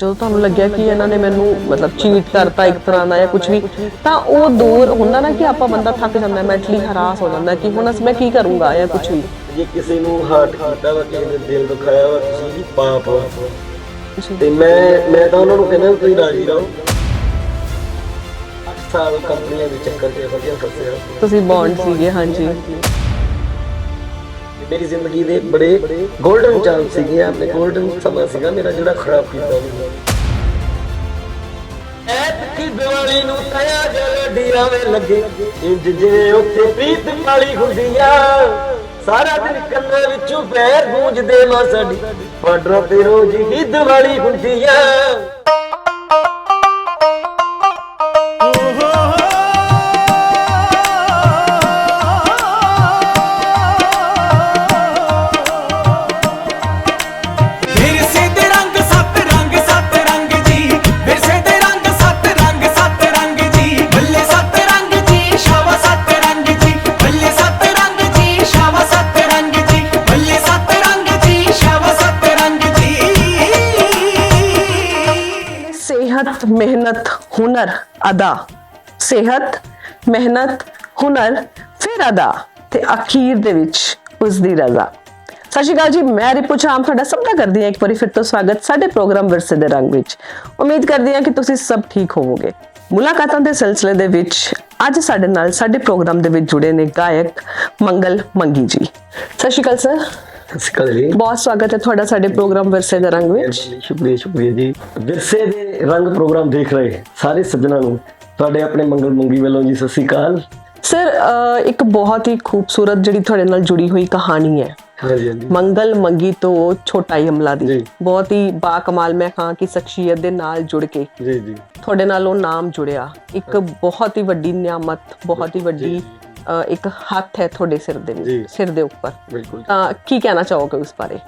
ਜਦੋਂ ਤੁਹਾਨੂੰ ਲੱਗਿਆ ਕਿ ਇਹਨਾਂ ਨੇ ਮੈਨੂੰ ਮਤਲਬ ਚੀਟ ਕਰਤਾ ਇੱਕ ਤਰ੍ਹਾਂ ਦਾ ਜਾਂ ਕੁਝ ਵੀ ਤਾਂ ਉਹ ਦੂਰ ਹੁੰਦਾ ਨਾ ਕਿ ਆਪਾਂ ਬੰਦਾ ਥੱਕ ਜਾਂਦਾ ਮੈਂਟਲੀ ਹਰਾਸ ਹੋ ਜਾਂਦਾ ਕਿ ਹੁਣ ਅਸ ਮੈਂ ਕੀ ਕਰੂੰਗਾ ਜਾਂ ਕੁਝ ਵੀ। ਜੇ ਕਿਸੇ ਨੂੰ ਹਰਟ ਕੀਤਾ ਵਾ ਕਿਸੇ ਦੇ ਦਿਲ ਦੁਖਾਇਆ ਵਾ ਕਿਸੇ ਦੀ ਪਾਪ ਵਾ ਤੇ ਮੈਂ ਮੈਂ ਤਾਂ ਉਹਨਾਂ ਨੂੰ ਕਹਿੰਦਾ ਵੀ ਤੁਸੀਂ ਰਾਜੀ ਰਹੋ। ਸਾਲ ਕੰਪਨੀਆਂ ਦੇ ਚੱਕਰ 'ਚ ਵਧੀਆ ਫਸਿਆ। ਤੁਸੀਂ ਬੌਂਡ ਸੀਗੇ ਹਾਂਜੀ। ਮੇਰੀ ਜ਼ਿੰਦਗੀ ਦੇ ਬੜੇ 골ਡਨ ਚਾਂਸ ਸੀਗੇ ਆਪਣੇ 골ਡਨ ਸਮਾਂ ਸੀਗਾ ਮੇਰਾ ਜਿਹੜਾ ਖਰਾਬ ਕੀਤਾ ਉਹਨੇ। ਐਤਕੀ ਦੀਵਾਲੀ ਨੂੰ ਤਾਇਆ ਜਲ ਡੀਰਾਵੇਂ ਲੱਗੇ। ਇੰਜ ਜਿਵੇਂ ਉੱਥੇ ਪ੍ਰੀਤ ਵਾਲੀ ਹੁੰਦੀ ਆ, ਸਾਰਾ ਦਿਨ ਕੰਨਾਂ ਵਿੱਚੋਂ ਪੈਰ ਗੂੰਜਦੇ ਮਾਂ ਸਾਡੀ। ਬਾਰਡਰਾਂ ਤੇ ਰੋਜ਼ ਹੀ ਦੀਵਾਲੀ ਹੁੰਦੀ ਆ। ਮਿਹਨਤ, ਹੁਨਰ, ਅਦਾ। ਸਿਹਤ, ਮਿਹਨਤ, ਹੁਨਰ, ਫਿਰ ਅਦਾ ਤੇ ਅਖੀਰ ਦੇ ਵਿੱਚ ਉਸ ਦੀ ਰਜ਼ਾ। ਸਤਿ ਸ਼੍ਰੀ ਅਕਾਲ ਜੀ, ਮੈਂ ਰਿਪੂ ਚਾਮ ਤੁਹਾਡਾ ਸਭ ਦਾ ਕਰਦੀ ਹਾਂ ਇੱਕ ਵਾਰੀ ਫਿਰ ਤੋਂ ਸਵਾਗਤ ਸਾਡੇ ਪ੍ਰੋਗਰਾਮ ਵਿਰਸੇ ਦੇ ਰੰਗ ਵਿੱਚ। ਉਮੀਦ ਕਰਦੀ ਹਾਂ ਕਿ ਤੁਸੀਂ ਸਭ ਠੀਕ ਹੋਵੋਗੇ। ਮੁਲਾਕਾਤਾਂ ਦੇ ਸਿਲਸਿਲੇ ਦੇ ਵਿੱਚ ਅੱਜ ਸਾਡੇ ਨਾਲ ਸਾਡੇ ਪ੍ਰੋਗਰਾਮ ਦੇ ਵਿੱਚ ਜੁੜੇ ਨੇ ਗਾਇਕ ਮੰਗਲ ਮੰਗੀ ਜੀ। ਸਤਿ ਸ਼੍ਰੀ ਅਕਾਲ, ਸਰ। ਸਿਕਲ ਜੀ। ਬਹੁਤ ਸਵਾਗਤ ਹੈ ਤੁਹਾਡਾ ਸਾਡੇ ਪ੍ਰੋਗਰਾਮ ਵਿਰਸੇ ਦੇ ਰੰਗ ਵਿੱਚ। ਸ਼ੁਕਰੀਆ ਸ਼ੁਕਰੀਆ ਜੀ। ਵਿਰਸੇ ਦੇ ਰੰਗ ਪ੍ਰੋਗਰਾਮ ਦੇਖ ਰਹੇ ਸਾਰੇ ਸੱਜਣਾਂ ਨੂੰ। ਤੁਹਾਡੇ ਆਪਣੇ ਮੰਗਲ ਮੰਗੀ ਵੱਲੋਂ ਜੀ ਸਤਿ ਸ਼੍ਰੀ ਅਕਾਲ। ਸਰ ਇੱਕ ਬਹੁਤ ਹੀ ਖੂਬਸੂਰਤ ਜਿਹੜੀ ਤੁਹਾਡੇ ਨਾਲ ਜੁੜੀ ਹੋਈ ਕਹਾਣੀ ਹੈ। ਮੰਗਲ ਮੰਗੀ ਤੋਂ ਛੋਟਾ ਹੀ ਅਮਲਾ ਦੀ। ਬਹੁਤ ਹੀ ਬਾ ਕਮਾਲ ਮੈਂ ਕਹਾਂ ਕਿ ਸ਼ਖਸੀਅਤ ਦੇ ਨਾਲ ਜੁੜ ਕੇ ਜੀ ਜੀ। ਤੁਹਾਡੇ ਨਾਲ ਉਹ ਨਾਮ ਜੁੜਿਆ। ਇੱਕ ਬਹੁਤ ਹੀ ਵੱਡੀ ਨਿਆਮਤ ਬਹੁਤ ਹੀ ਵੱਡੀ ਇੱਕ ਹੱਥ ਹੈ ਤੁਹਾਡੇ ਸਿਰ ਦੇ। ਵਿੱਚ ਸਿਰ ਦੇ ਉੱਪਰ। ਬਿਲਕੁਲ। ਤਾਂ ਕੀ ਕਹਿਣਾ ਚਾਹੋਗੇ ਉਸ ਬਾਰੇ?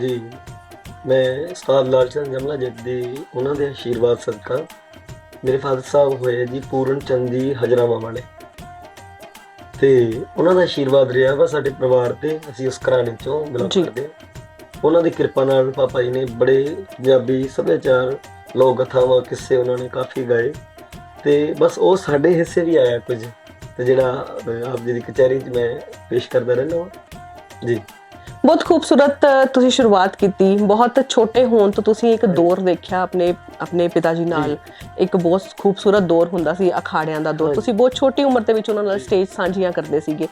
ਜੀ ਮੈਂ ਉਸਤਾਦ ਲਾਲ ਚੰਦ ਜਮਲਾ ਜੱਟ ਦੀ ਉਹਨਾਂ ਦੇ ਆਸ਼ੀਰਵਾਦ ਸਦਕਾ ਮੇਰੇ ਫਾਦਰ ਸਾਹਿਬ ਹੋਏ ਜੀ ਪੂਰਨ ਚੰਦ ਜੀ ਹਜਰਾਵਾ ਵਾਲੇ। ਤੇ ਉਹਨਾਂ ਦਾ ਆਸ਼ੀਰਵਾਦ ਰਿਹਾ ਵਾ ਸਾਡੇ ਪਰਿਵਾਰ ਤੇ ਅਸੀਂ ਉਸ ਘਰਾਣੇ ਚੋਂ ਬਿਲੋਂਗ। ਕਰਦੇ ਉਹਨਾਂ ਦੀ ਕਿਰਪਾ ਨਾਲ ਪਾਪਾ ਜੀ ਨੇ ਬੜੇ ਪੰਜਾਬੀ ਸੱਭਿਆਚਾਰ ਲੋਕ ਕਥਾਵਾਂ ਕਿੱਸੇ ਉਹਨਾਂ ਨੇ ਕਾਫੀ ਗਾਏ। ਤੇ ਬਸ ਉਹ ਸਾਡੇ ਹਿੱਸੇ ਵੀ ਆਇਆ ਕੁਝ। ਜਿਹੜਾ ਆਪ ਜੀ ਦੀ ਕਚਹਿਰੀ 'ਚ ਮੈਂ ਪੇਸ਼ ਕਰਦਾ ਰਹਿੰਦਾ ਹਾਂ। ਜੀ। ਬਹੁਤ ਖੂਬਸੂਰਤ ਤੁਸੀਂ ਸ਼ੁਰੂਆਤ ਕੀਤੀ। ਬਹੁਤ ਛੋਟੇ ਹੋਣ ਤੋਂ ਤੁਸੀਂ ਇੱਕ ਦੌਰ ਦੇਖਿਆ ਆਪਣੇ ਆਪਣੇ ਪਿਤਾ ਜੀ ਨਾਲ। ਇੱਕ ਬਹੁਤ ਖੂਬਸੂਰਤ ਦੌਰ ਹੁੰਦਾ ਸੀ ਅਖਾੜਿਆਂ ਦਾ ਦੌਰ। ਤੁਸੀਂ ਬਹੁਤ ਛੋਟੀ ਉਮਰ ਦੇ ਵਿੱਚ ਉਹਨਾਂ ਨਾਲ ਸਟੇਜ ਸਾਂਝੀਆਂ ਕਰਦੇ ਸੀਗੇ।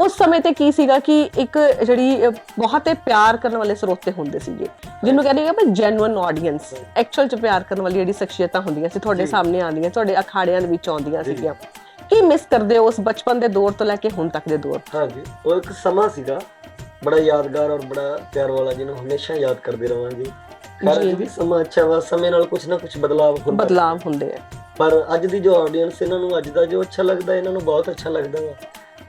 ਉਸ ਸਮੇਂ ਤੇ ਕੀ ਸੀਗਾ ਕਿ ਇੱਕ ਜਿਹੜੀ ਬਹੁਤ ਹੀ ਪਿਆਰ ਕਰਨ ਵਾਲੇ ਸਰੋਤੇ ਹੁੰਦੇ ਸੀਗੇ। ਜਿਹਨੂੰ ਕਹਿੰਦੇ ਆ ਵੀ ਜੈਨੂਇਨ ਆਡੀਅנס ਐਕਚੁਅਲ ਚ ਪਿਆਰ ਕਰਨ ਵਾਲੀ ਜਿਹੜੀ ਸ਼ਖਸੀਅਤਾਂ ਹੁੰਦੀਆਂ ਸੀ ਤੁਹਾਡੇ ਸਾਹਮਣੇ ਆਉਂਦੀਆਂ ਤੁਹਾਡੇ ਅਖਾੜਿਆਂ ਦੇ ਵਿੱਚ ਆਉਂਦੀਆਂ ਸੀਗੀਆਂ। ਕੀ ਮਿਸ ਕਰਦੇ ਹੋ ਉਸ ਬਚਪਨ ਦੇ ਦੌਰ ਤੋਂ ਲੈ ਕੇ ਹੁਣ ਤੱਕ ਦੇ ਦੌਰ ਹਾਂਜੀ ਉਹ ਇੱਕ ਸਮਾਂ ਸੀਗਾ ਬੜਾ ਯਾਦਗਾਰ ਔਰ ਬੜਾ ਪਿਆਰ ਵਾਲਾ ਜਿਹਨੂੰ ਹਮੇਸ਼ਾ ਯਾਦ ਕਰਦੇ ਰਵਾਂਗੇ। ਜੀ। ਅੱਜ ਵੀ ਸਮਾਂ ਅੱਛਾ ਵਾ ਸਮੇਂ ਨਾਲ ਕੁਝ ਨਾ ਕੁਝ ਬਦਲਾਅ ਹੁੰਦਾ ਬਦਲਾਵ ਹੁੰਦੇ ਆ। ਪਰ ਅੱਜ ਦੀ ਜੋ ਆਡੀਅנס ਇਹਨਾਂ ਨੂੰ ਅੱਜ ਦਾ ਜੋ ਅੱਛਾ ਲੱਗਦਾ ਇਹਨਾਂ ਨੂੰ ਬਹੁਤ ਅੱਛਾ ਲੱਗਦਾ ਵਾ।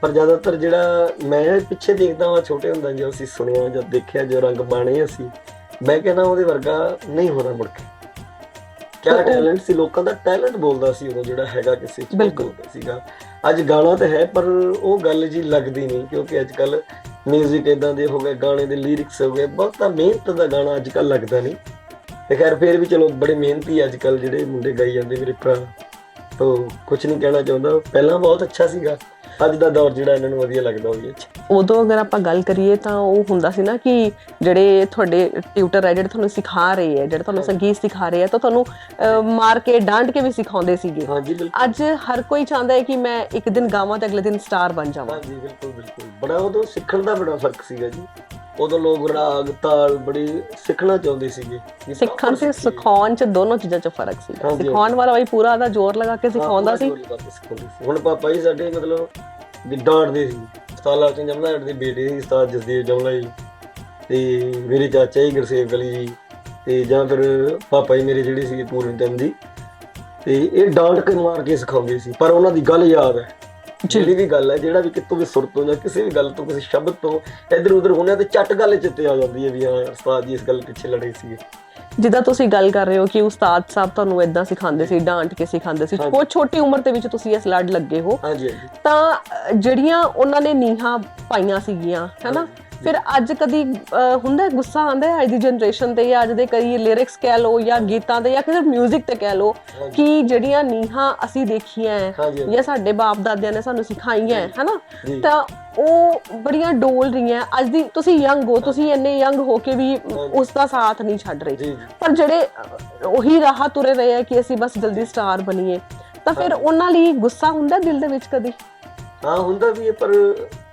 ਪਰ ਜ਼ਿਆਦਾਤਰ ਜਿਹੜਾ ਮੈਂ ਪਿੱਛੇ ਦੇਖਦਾ ਵਾਂ ਛੋਟੇ ਹੁੰਦਾ ਜੋ ਅਸੀਂ ਸੁਣਿਆ ਜਦ ਦੇਖਿਆ ਜੋ ਰੰਗ ਬਾਣੇ ਅਸੀਂ ਮੈਂ ਕਹਿੰਦਾ ਉਹਦੇ ਵਰਗਾ ਨਹੀਂ ਹੋਣਾ ਮੁੜ ਕੇ। ਕਿਆ ਟੈਲੈਂਟ ਸੀ? ਲੋਕਾਂ ਦਾ ਟੈਲੈਂਟ ਬੋਲਦਾ ਸੀ ਉਦੋਂ ਜਿਹੜਾ ਹੈਗਾ ਕਿਸੇ ਚ ਬਿਲਕੁਲ। ਬੋਲਦਾ ਸੀਗਾ। ਅੱਜ ਗਾਣਾ ਤਾਂ ਹੈ ਪਰ ਉਹ ਗੱਲ ਜੀ ਲੱਗਦੀ ਨਹੀਂ ਕਿਉਂਕਿ ਅੱਜ ਕੱਲ 뮤직 ਇਦਾਂ ਦੇ ਹੋ ਗਏ ਗਾਣੇ ਦੇ ਲਿਰਿਕਸ ਹੋ ਗਏ ਬਹੁਤਾ ਮਿਹਨਤ ਦਾ ਗਾਣਾ ਅੱਜ ਕੱਲ ਲੱਗਦਾ ਨਹੀਂ। ਤੇ ਖੈਰ ਫੇਰ ਵੀ ਚਲੋ ਬੜੇ ਮਿਹਨਤੀ ਅੱਜ ਕੱਲ ਜਿਹੜੇ ਮੁੰਡੇ ਗਾਈ ਜਾਂਦੇ ਮੇਰੇ ਭਰਾ। ਤੋ ਕੁਝ ਨਹੀਂ ਕਹਿਣਾ ਚਾਹੁੰਦਾ ਪਹਿਲਾਂ ਬਹੁਤ ਅੱਛਾ ਸੀਗਾ। ਅੱਜ ਦਾ ਦੌਰ ਜਿਹੜਾ ਇਹਨਾਂ ਨੂੰ ਵਧੀਆ ਲੱਗਦਾ ਉਹ ਵੀ ਅੱਛਾ ਉਦੋਂ ਅਗਰ ਆਪਾਂ ਗੱਲ ਕਰੀਏ ਤਾਂ ਉਹ ਹੁੰਦਾ ਸੀ ਨਾ ਕਿ ਜਿਹੜੇ ਤੁਹਾਡੇ ਟਿਊਟਰ ਹੈ ਜਿਹੜੇ ਤੁਹਾਨੂੰ ਸਿਖਾ ਰਹੇ ਹੈ ਜਿਹੜੇ ਤੁਹਾਨੂੰ ਸੰਗੀਤ ਸਿਖਾ ਰਹੇ ਹੈ ਤਾਂ ਤੁਹਾਨੂੰ ਮਾਰ ਕੇ ਡਾਂਟ ਕੇ ਵੀ ਸਿਖਾਉਂਦੇ ਸੀਗੇ। ਹਾਂਜੀ ਬਿਲਕੁਲ। ਅੱਜ ਹਰ ਕੋਈ ਚਾਹੁੰਦਾ ਹੈ ਕਿ ਮੈਂ ਇੱਕ ਦਿਨ ਗਾਵਾਂ ਤੇ ਅਗਲੇ ਦਿਨ ਸਟਾਰ ਬਣ ਜਾਵਾਂ। ਹਾਂਜੀ ਬਿਲਕੁਲ ਬਿਲਕੁਲ। ਬੜਾ ਉਦੋਂ ਸਿੱਖਣ ਦਾ ਬੜਾ ਫ਼ਰਕ ਸੀਗਾ ਜੀ। ਉਦੋਂ ਲੋਕ ਰਾਗ ਤਾਲ ਬੜੀ ਸਿੱਖਣਾ ਚਾਹੁੰਦੇ ਸੀਗੇ। ਸਿੱਖਣ ਤੇ। ਸਿਖਾਉਣ ਚ ਦੋਨੋਂ ਚੀਜ਼ਾਂ ਚ ਫ਼ਰਕ ਸੀ। ਸਿਖਾਉਣ ਵਾਲਾ ਵੀ ਪੂਰਾ ਦਾ ਜ਼ੋਰ ਲਗਾ ਕੇ ਸਿਖਾਉਂਦਾ ਸੀ। ਸੀ। ਹੁਣ ਪਾਪਾ ਜੀ ਸਾਡੇ ਮਤਲਬ ਡਾਂਟਦੇ ਸੀ। ਉਸਤਾਦ ਲਾਲ ਸਿੰਘ ਜਮਲਾ ਦੇ ਬੇਟੇ ਸੀ ਉਸਤਾਦ ਜਸਦੇਵ ਜਮਲਾ ਜੀ ਤੇ ਮੇਰੇ ਚਾਚਾ ਜੀ ਗੁਰਸੇਵ ਗਲੀ ਜੀ ਤੇ ਜਾਂ ਫਿਰ ਪਾਪਾ ਜੀ ਮੇਰੇ ਜਿਹੜੇ ਸੀਗੇ ਪੂਰਨ ਚੰਦ ਜੀ ਤੇ ਇਹ ਡਾਂਟ ਕੇ ਮਾਰ ਕੇ ਸਿਖਾਉਂਦੇ ਸੀ। ਪਰ ਉਹਨਾਂ ਦੀ ਗੱਲ ਯਾਦ ਹੈ। ਜਿਹੜੀ ਵੀ ਗੱਲ ਹੈ ਜਿਹੜਾ ਵੀ ਕਿਤੋਂ ਵੀ ਸੁਰ ਤੋਂ ਜਾਂ ਕਿਸੇ ਵੀ ਗੱਲ ਤੋਂ ਕਿਸੇ ਸ਼ਬਦ ਤੋਂ ਇੱਧਰ ਉੱਧਰ ਹੋਣਾ ਤੇ ਚੱਟ ਗੱਲ ਚਿੱਤੇ ਆ ਜਾਂਦੀ ਹੈ ਵੀ ਹਾਂ ਉਸਤਾਦ ਜੀ ਇਸ ਗੱਲ ਪਿੱਛੇ ਲੜੇ ਸੀਗੇ। ਜਿੱਦਾਂ ਤੁਸੀਂ ਗੱਲ ਕਰ ਰਹੇ ਹੋ ਕਿ ਉਸਤਾਦ ਸਾਹਿਬ ਤੁਹਾਨੂੰ ਇਦਾਂ ਸਿਖਾਉਂਦੇ ਸੀ ਡਾਂਟ ਕੇ ਸਿਖਾਉਂਦੇ ਸੀ। ਬਹੁਤ ਛੋਟੀ ਉਮਰ ਦੇ ਵਿੱਚ ਤੁਸੀਂ ਇਸ ਲੜ ਲੱਗੇ ਹੋ। ਹਾਂਜੀ ਹਾਂਜੀ। ਤਾਂ ਜਿਹੜੀਆਂ ਉਹਨਾਂ ਨੇ ਨੀਹਾਂ ਪਾਈਆਂ ਸੀਗੀਆਂ ਹੈਨਾ? ਫਿਰ ਅੱਜ ਕਦੀ ਹੁੰਦਾ ਗੁੱਸਾ ਆਉਂਦਾ ਹੈ ਅੱਜ ਦੀ ਜਨਰੇਸ਼ਨ ਤੇ ਜਾਂ ਅੱਜ ਦੇ ਕਈ ਲਿਰਿਕਸ ਕਹਿ ਲਓ ਜਾਂ ਗੀਤਾਂ ਤੇ ਜਾਂ ਕਿਸੇ 뮤직 ਤੇ ਕਹਿ ਹਾਂਜੀ। ਕਿ ਜਿਹੜੀਆਂ ਨੀਹਾਂ ਅਸੀਂ ਦੇਖੀਆਂ। ਜਾਂ ਸਾਡੇ ਬਾਪ ਦਾਦਿਆਂ ਨੇ ਸਾਨੂੰ ਸਿਖਾਈਆਂ ਹੈ ਹਨਾ। ਤਾਂ ਉਹ ਬੜੀਆਂ ਡੋਲ ਰਹੀਆਂ ਅੱਜ ਦੀ ਤੁਸੀਂ ਯੰਗ ਹੋ ਤੁਸੀਂ ਇੰਨੇ ਯੰਗ ਹੋ ਕੇ ਵੀ ਉਸ ਦਾ ਸਾਥ ਨਹੀਂ ਛੱਡ ਰਹੇ। ਪਰ ਜਿਹੜੇ ਉਹੀ ਰਾਹ ਤੁਰੇ ਰਹੇ ਆ ਕਿ ਅਸੀਂ ਬਸ ਜਲਦੀ ਸਟਾਰ ਬਣੀਏ ਤਾਂ ਫਿਰ ਉਹਨਾਂ ਲਈ ਗੁੱਸਾ ਹੁੰਦਾ ਦਿਲ ਦੇ ਵਿੱਚ ਕਦੀ? ਹਾਂ ਹੁੰਦਾ ਵੀ ਹੈ ਪਰ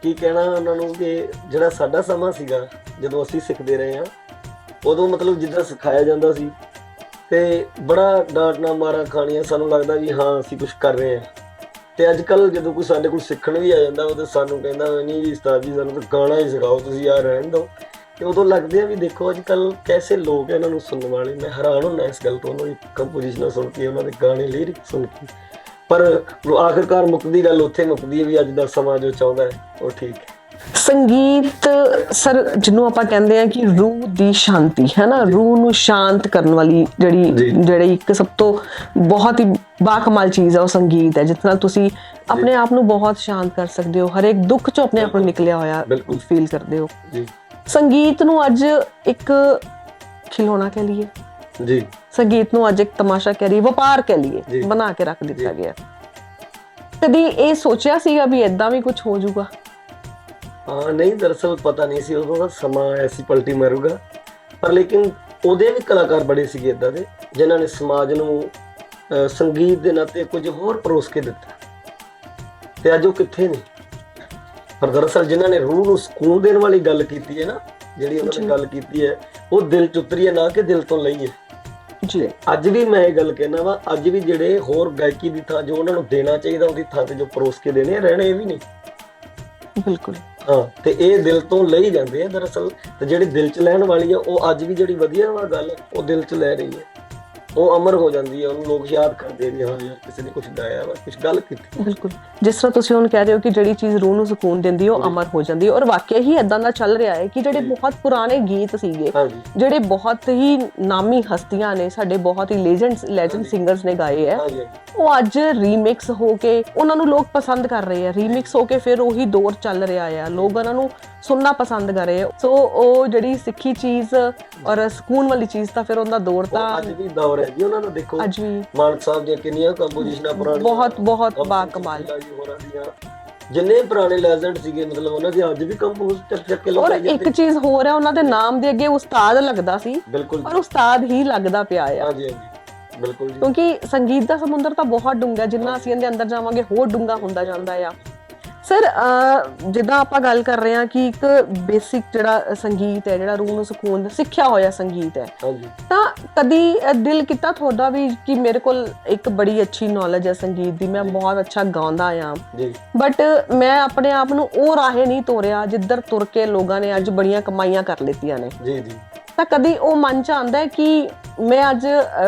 ਕੀ ਕਹਿਣਾ ਉਹਨਾਂ ਨੂੰ ਕਿ ਜਿਹੜਾ ਸਾਡਾ ਸਮਾਂ ਸੀਗਾ, ਜਦੋਂ ਅਸੀਂ ਸਿੱਖਦੇ ਰਹੇ ਹਾਂ, ਉਦੋਂ ਮਤਲਬ ਜਿੱਦਾਂ ਸਿਖਾਇਆ ਜਾਂਦਾ ਸੀ, ਤੇ ਬੜਾ ਡਾਂਟ ਨਾ ਮਾਰਾ ਖਾਣੀਆਂ ਸਾਨੂੰ ਲੱਗਦਾ ਵੀ ਹਾਂ, ਅਸੀਂ ਕੁਝ ਕਰ ਰਹੇ ਹਾਂ। ਤੇ ਅੱਜ ਕੱਲ ਜਦੋਂ ਕੋਈ ਸਾਡੇ ਕੋਲ ਸਿੱਖਣ ਵੀ ਆ ਜਾਂਦਾ, ਉਹ ਤਾਂ ਸਾਨੂੰ ਕਹਿੰਦਾ, ਨਹੀਂ ਜੀ ਉਸਤਾਦ ਜੀ, ਸਾਨੂੰ ਤਾਂ ਗਾਣਾ ਹੀ ਸਿਖਾਓ, ਤੁਸੀਂ ਯਾਰ ਰਹਿਣ ਦਿਓ। ਤੇ ਉਦੋਂ ਲੱਗਦੇ ਆ ਵੀ ਦੇਖੋ ਅੱਜ ਕੱਲ ਕੈਸੇ ਲੋਕ ਇਹਨਾਂ ਨੂੰ ਸੁਣਨ ਵਾਲੇ। ਮੈਂ ਹੈਰਾਨ ਹੁੰਦਾ ਇਸ ਗੱਲ ਤੋਂ, ਉਹਨਾਂ ਦੀ ਕੰਪੋਜੀਸ਼ਨਾਂ ਸੁਣ ਕੇ, ਉਹਨਾਂ ਦੇ ਗਾਣੇ ਲਿਰਿਕ ਸੁਣ ਕੇ। ਪਰ ਆਖਿਰਕਾਰ ਮੁੱਕਦੀ ਗੱਲ ਉੱਥੇ ਮੁੱਕਦੀ ਹੈ ਵੀ ਅੱਜ ਦਾ ਸਮਾਂ ਜੋ ਚਾਹੁੰਦਾ ਹੈ ਉਹ ਠੀਕ ਹੈ। ਸੰਗੀਤ ਸਰ ਜਿਹਨੂੰ ਆਪਾਂ ਕਹਿੰਦੇ ਆ ਕਿ ਰੂਹ ਦੀ ਸ਼ਾਂਤੀ ਹੈ ਨਾ ਰੂਹ ਨੂੰ ਸ਼ਾਂਤ ਕਰਨ ਵਾਲੀ ਜਿਹੜੀ। ਜਿਹੜੀ ਇੱਕ ਸਭ ਤੋਂ ਬਹੁਤ ਹੀ ਬਾਕਮਾਲ ਚੀਜ਼ ਹੈ ਉਹ ਸੰਗੀਤ ਹੈ ਜਿਸ ਨਾਲ ਤੁਸੀਂ ਆਪਣੇ ਆਪ ਨੂੰ ਬਹੁਤ ਸ਼ਾਂਤ ਕਰ ਸਕਦੇ ਹੋ ਹਰ ਇੱਕ ਦੁੱਖ ਚੋਂ ਆਪਣੇ ਆਪ ਨੂੰ ਨਿਕਲਿਆ ਹੋਇਆ। ਫੀਲ ਕਰਦੇ ਹੋ। ਜੀ। ਸੰਗੀਤ ਨੂੰ ਅੱਜ ਇੱਕ ਖਿਲੌਣਾ ਕਹਿ ਲਈਏ। ਜੀ। ਸੰਗੀਤ ਨੂੰ ਅੱਜ ਇੱਕ ਤਮਾਸ਼ਾ ਕਹਿ ਲਈਏ ਵਪਾਰ ਕਹਿ ਲਈਏ। ਬਣਾ ਕੇ ਰੱਖ ਦਿੱਤਾ ਗਿਆ। ਕਦੀ ਇਹ ਸੋਚਿਆ ਸੀਗਾ ਵੀ ਇਦਾਂ ਵੀ ਕੁਝ ਹੋ ਜਾਊਗਾ? ਹਾਂ ਨਹੀਂ ਦਰਅਸਲ ਪਤਾ ਨਹੀਂ ਸੀ ਉਦੋਂ ਦਾ ਸਮਾਂ ਐਸੀ ਪਲਟੀ ਮਾਰੂਗਾ। ਪਰ ਲੇਕਿਨ ਉਹਦੇ ਵੀ ਕਲਾਕਾਰ ਬੜੇ ਸੀਗੇ ਇਦਾਂ ਦੇ ਜਿਨ੍ਹਾਂ ਨੇ ਸਮਾਜ ਨੂੰ ਸੰਗੀਤ ਦੇ ਨਾਤੇ ਕੁਝ ਹੋਰ ਪਰੋਸ ਕੇ ਦਿੱਤਾ। ਤੇ ਅੱਜ ਉਹ ਕਿੱਥੇ ਨੇ? ਪਰ ਦਰਅਸਲ ਜਿਨ੍ਹਾਂ ਨੇ ਰੂਹ ਨੂੰ ਸਕੂਨ ਦੇਣ ਵਾਲੀ ਗੱਲ ਕੀਤੀ ਹੈ ਨਾ ਜਿਹੜੀ ਉਹਨਾਂ ਨੇ ਗੱਲ ਕੀਤੀ ਹੈ ਉਹ ਦਿਲ ਚ ਉਤਰੀ ਹੈ ਨਾ ਕਿ ਦਿਲ ਤੋਂ ਲਈ ਹੈ। ਜੀ ਅੱਜ ਵੀ ਮੈਂ ਇਹ ਗੱਲ ਕਹਿਣਾ ਵਾ ਅੱਜ ਵੀ ਜਿਹੜੇ ਹੋਰ ਗਾਇਕੀ ਦੀ ਥਾਂ ਜੋ ਉਹਨਾਂ ਨੂੰ ਦੇਣਾ ਚਾਹੀਦਾ ਉਹਦੀ ਥਾਂ ਤੇ ਜੋ ਪਰੋਸ ਕੇ ਦੇਣੇ ਰਹਿਣੇ ਇਹ ਵੀ ਨਹੀਂ। ਬਿਲਕੁਲ। ਹਾਂ ਤੇ ਇਹ ਦਿਲ ਤੋਂ ਲਈ ਜਾਂਦੇ ਆ ਦਰਅਸਲ ਤੇ ਜਿਹੜੀ ਦਿਲ ਚ ਲੈਣ ਵਾਲੀ ਆ ਉਹ ਅੱਜ ਵੀ ਜਿਹੜੀ ਵਧੀਆ ਵਾ ਗੱਲ ਉਹ ਦਿਲ ਚ ਲੈ ਰਹੀ ਹੈ ਉਹ ਅਮਰ ਹੋ ਜਾਂਦੀ ਹੈ ਉਹਨੂੰ ਲੋਕ ਯਾਦ ਕਰਦੇ ਵੀ ਹਾਂ ਯਾਰ ਕਿਸੇ ਨੇ ਕੁਝ ਗਾਇਆ ਵਾ ਕੁਝ ਗੱਲ ਕੀਤੀ। ਬਿਲਕੁਲ। ਜਿਸ ਤਰ੍ਹਾਂ ਤੁਸੀਂ ਹੁਣ ਕਹਿ ਰਹੇ ਹੋ ਕਿ ਜਿਹੜੀ ਚੀਜ਼ ਰੂਹ ਨੂੰ ਸਕੂਨ ਦਿੰਦੀ ਹੈ ਉਹ ਅਮਰ ਹੋ ਜਾਂਦੀ ਹੈ। ਔਰ ਵਾਕਿਆ ਹੀ ਇਦਾਂ ਦਾ ਚੱਲ ਰਿਹਾ ਹੈ ਕਿ ਜਿਹੜੇ ਬਹੁਤ ਪੁਰਾਣੇ ਗੀਤ ਸੀਗੇ ਜਿਹੜੇ ਬਹੁਤ ਹੀ ਨਾਮੀ ਹਸਤੀਆਂ ਨੇ ਸਾਡੇ ਬਹੁਤ ਹੀ ਲੈਜੈਂਡਸ ਲੈਜੈਂਡ ਸਿੰਗਰਸ ਨੇ ਗਾਏ ਹੈ ਉਹ ਅੱਜ ਰੀਮਿਕਸ ਹੋ ਕੇ ਉਹਨਾਂ ਨੂੰ ਲੋਕ ਪਸੰਦ ਕਰ ਰਹੇ ਆ ਰੀਮਿਕਸ ਹੋ ਕੇ ਫਿਰ ਉਹੀ ਦੌਰ ਚੱਲ ਰਿਹਾ ਆ ਲੋਕ ਉਹਨਾਂ ਨੂੰ ਸੁਣਨਾ ਪਸੰਦ ਕਰ। ਰਹੇ ਸੋ ਉਹ ਜਿਹੜੀ ਸਿੱਖੀ ਚੀਜ਼ ਔਰ ਸਕੂਨ ਵਾਲੀ ਚੀਜ਼ ਤਾਂ ਫਿਰ ਉਹਦਾ ਦੌਰ ਤਾਂ ਅੱਜ ਵੀ ਦੌਰ ਹੈ ਜੀ ਉਹਨਾਂ ਦਾ ਦੇਖੋ। ਅੱਜ ਵੀ। ਮਾਨਕ ਸਾਹਿਬ ਦੀਆਂ ਕਿੰਨੀਆਂ ਕੰਪੋਜੀਸ਼ਨਾਂ ਪੁਰਾਣੀਆਂ ਬਹੁਤ ਬਹੁਤ ਹੋਰਾਂ ਦੀਆਂ। ਜਿੰਨੇ ਪੁਰਾਣੇ ਲੈਜੈਂਡ ਸੀਗੇ ਮਤਲਬ ਉਹਨਾਂ ਦੇ ਅੱਜ ਵੀ ਕੰਪੋਜ਼ ਚੱਕ ਚੱਕ ਕੇ ਲੋਕ ਔਰ। ਇੱਕ ਚੀਜ਼ ਹੋਰ ਹੈ ਉਹਨਾਂ ਦੇ ਨਾਮ ਦੇ ਅੱਗੇ ਉਸਤਾਦ ਲੱਗਦਾ ਸੀ। ਪਰ ਉਸਤਾਦ ਹੀ ਲੱਗਦਾ ਪਿਆ ਆ। ਹਾਂਜੀ ਹਾਂਜੀ। ਬਿਲਕੁਲ ਜੀ। ਕਿਉਂਕਿ ਸੰਗੀਤ ਦਾ ਸਮੁੰਦਰ ਤਾਂ ਬਹੁਤ ਡੂੰਘਾ ਜਿੰਨਾ ਅਸੀਂ ਇਹਦੇ ਅੰਦਰ ਜਾਵਾਂਗੇ ਹੋਰ ਡੂੰਘਾ ਹੁੰਦਾ ਜਾਂਦਾ ਆ। ਸਰ ਜਿੱਦਾਂ ਆਪਾਂ ਗੱਲ ਕਰ ਰਹੇ ਹਾਂ ਕਿ ਇੱਕ ਬੇਸਿਕ ਜਿਹੜਾ ਸੰਗੀਤ ਹੈ ਜਿਹੜਾ ਰੂਹ ਨੂੰ ਸਕੂਨ ਸਿੱਖਿਆ ਹੋਇਆ ਸੰਗੀਤ ਹੈ। ਹਾਂਜੀ। ਤਾਂ ਕਦੀ ਦਿਲ ਕੀਤਾ ਤੁਹਾਡਾ ਵੀ ਕਿ ਮੇਰੇ ਕੋਲ ਇੱਕ ਬੜੀ ਅੱਛੀ ਨੌਲੇਜ ਹੈ ਸੰਗੀਤ ਦੀ ਮੈਂ ਬਹੁਤ ਅੱਛਾ ਗਾਉਂਦਾ ਆ ਜੀ। ਬਟ ਮੈਂ ਆਪਣੇ ਆਪ ਨੂੰ ਉਹ ਰਾਹੇ ਨਹੀਂ ਤੋਰਿਆ ਜਿੱਧਰ ਤੁਰ ਕੇ ਲੋਕਾਂ ਨੇ ਅੱਜ ਬੜੀਆਂ ਕਮਾਈਆਂ ਕਰ ਲਿੱਤੀਆਂ ਨੇ। ਜੀ ਜੀ। ਤਾਂ ਕਦੀ ਉਹ ਮਨ ਚ ਆਉਂਦਾ ਹੈ ਕਿ ਮੈਂ ਅੱਜ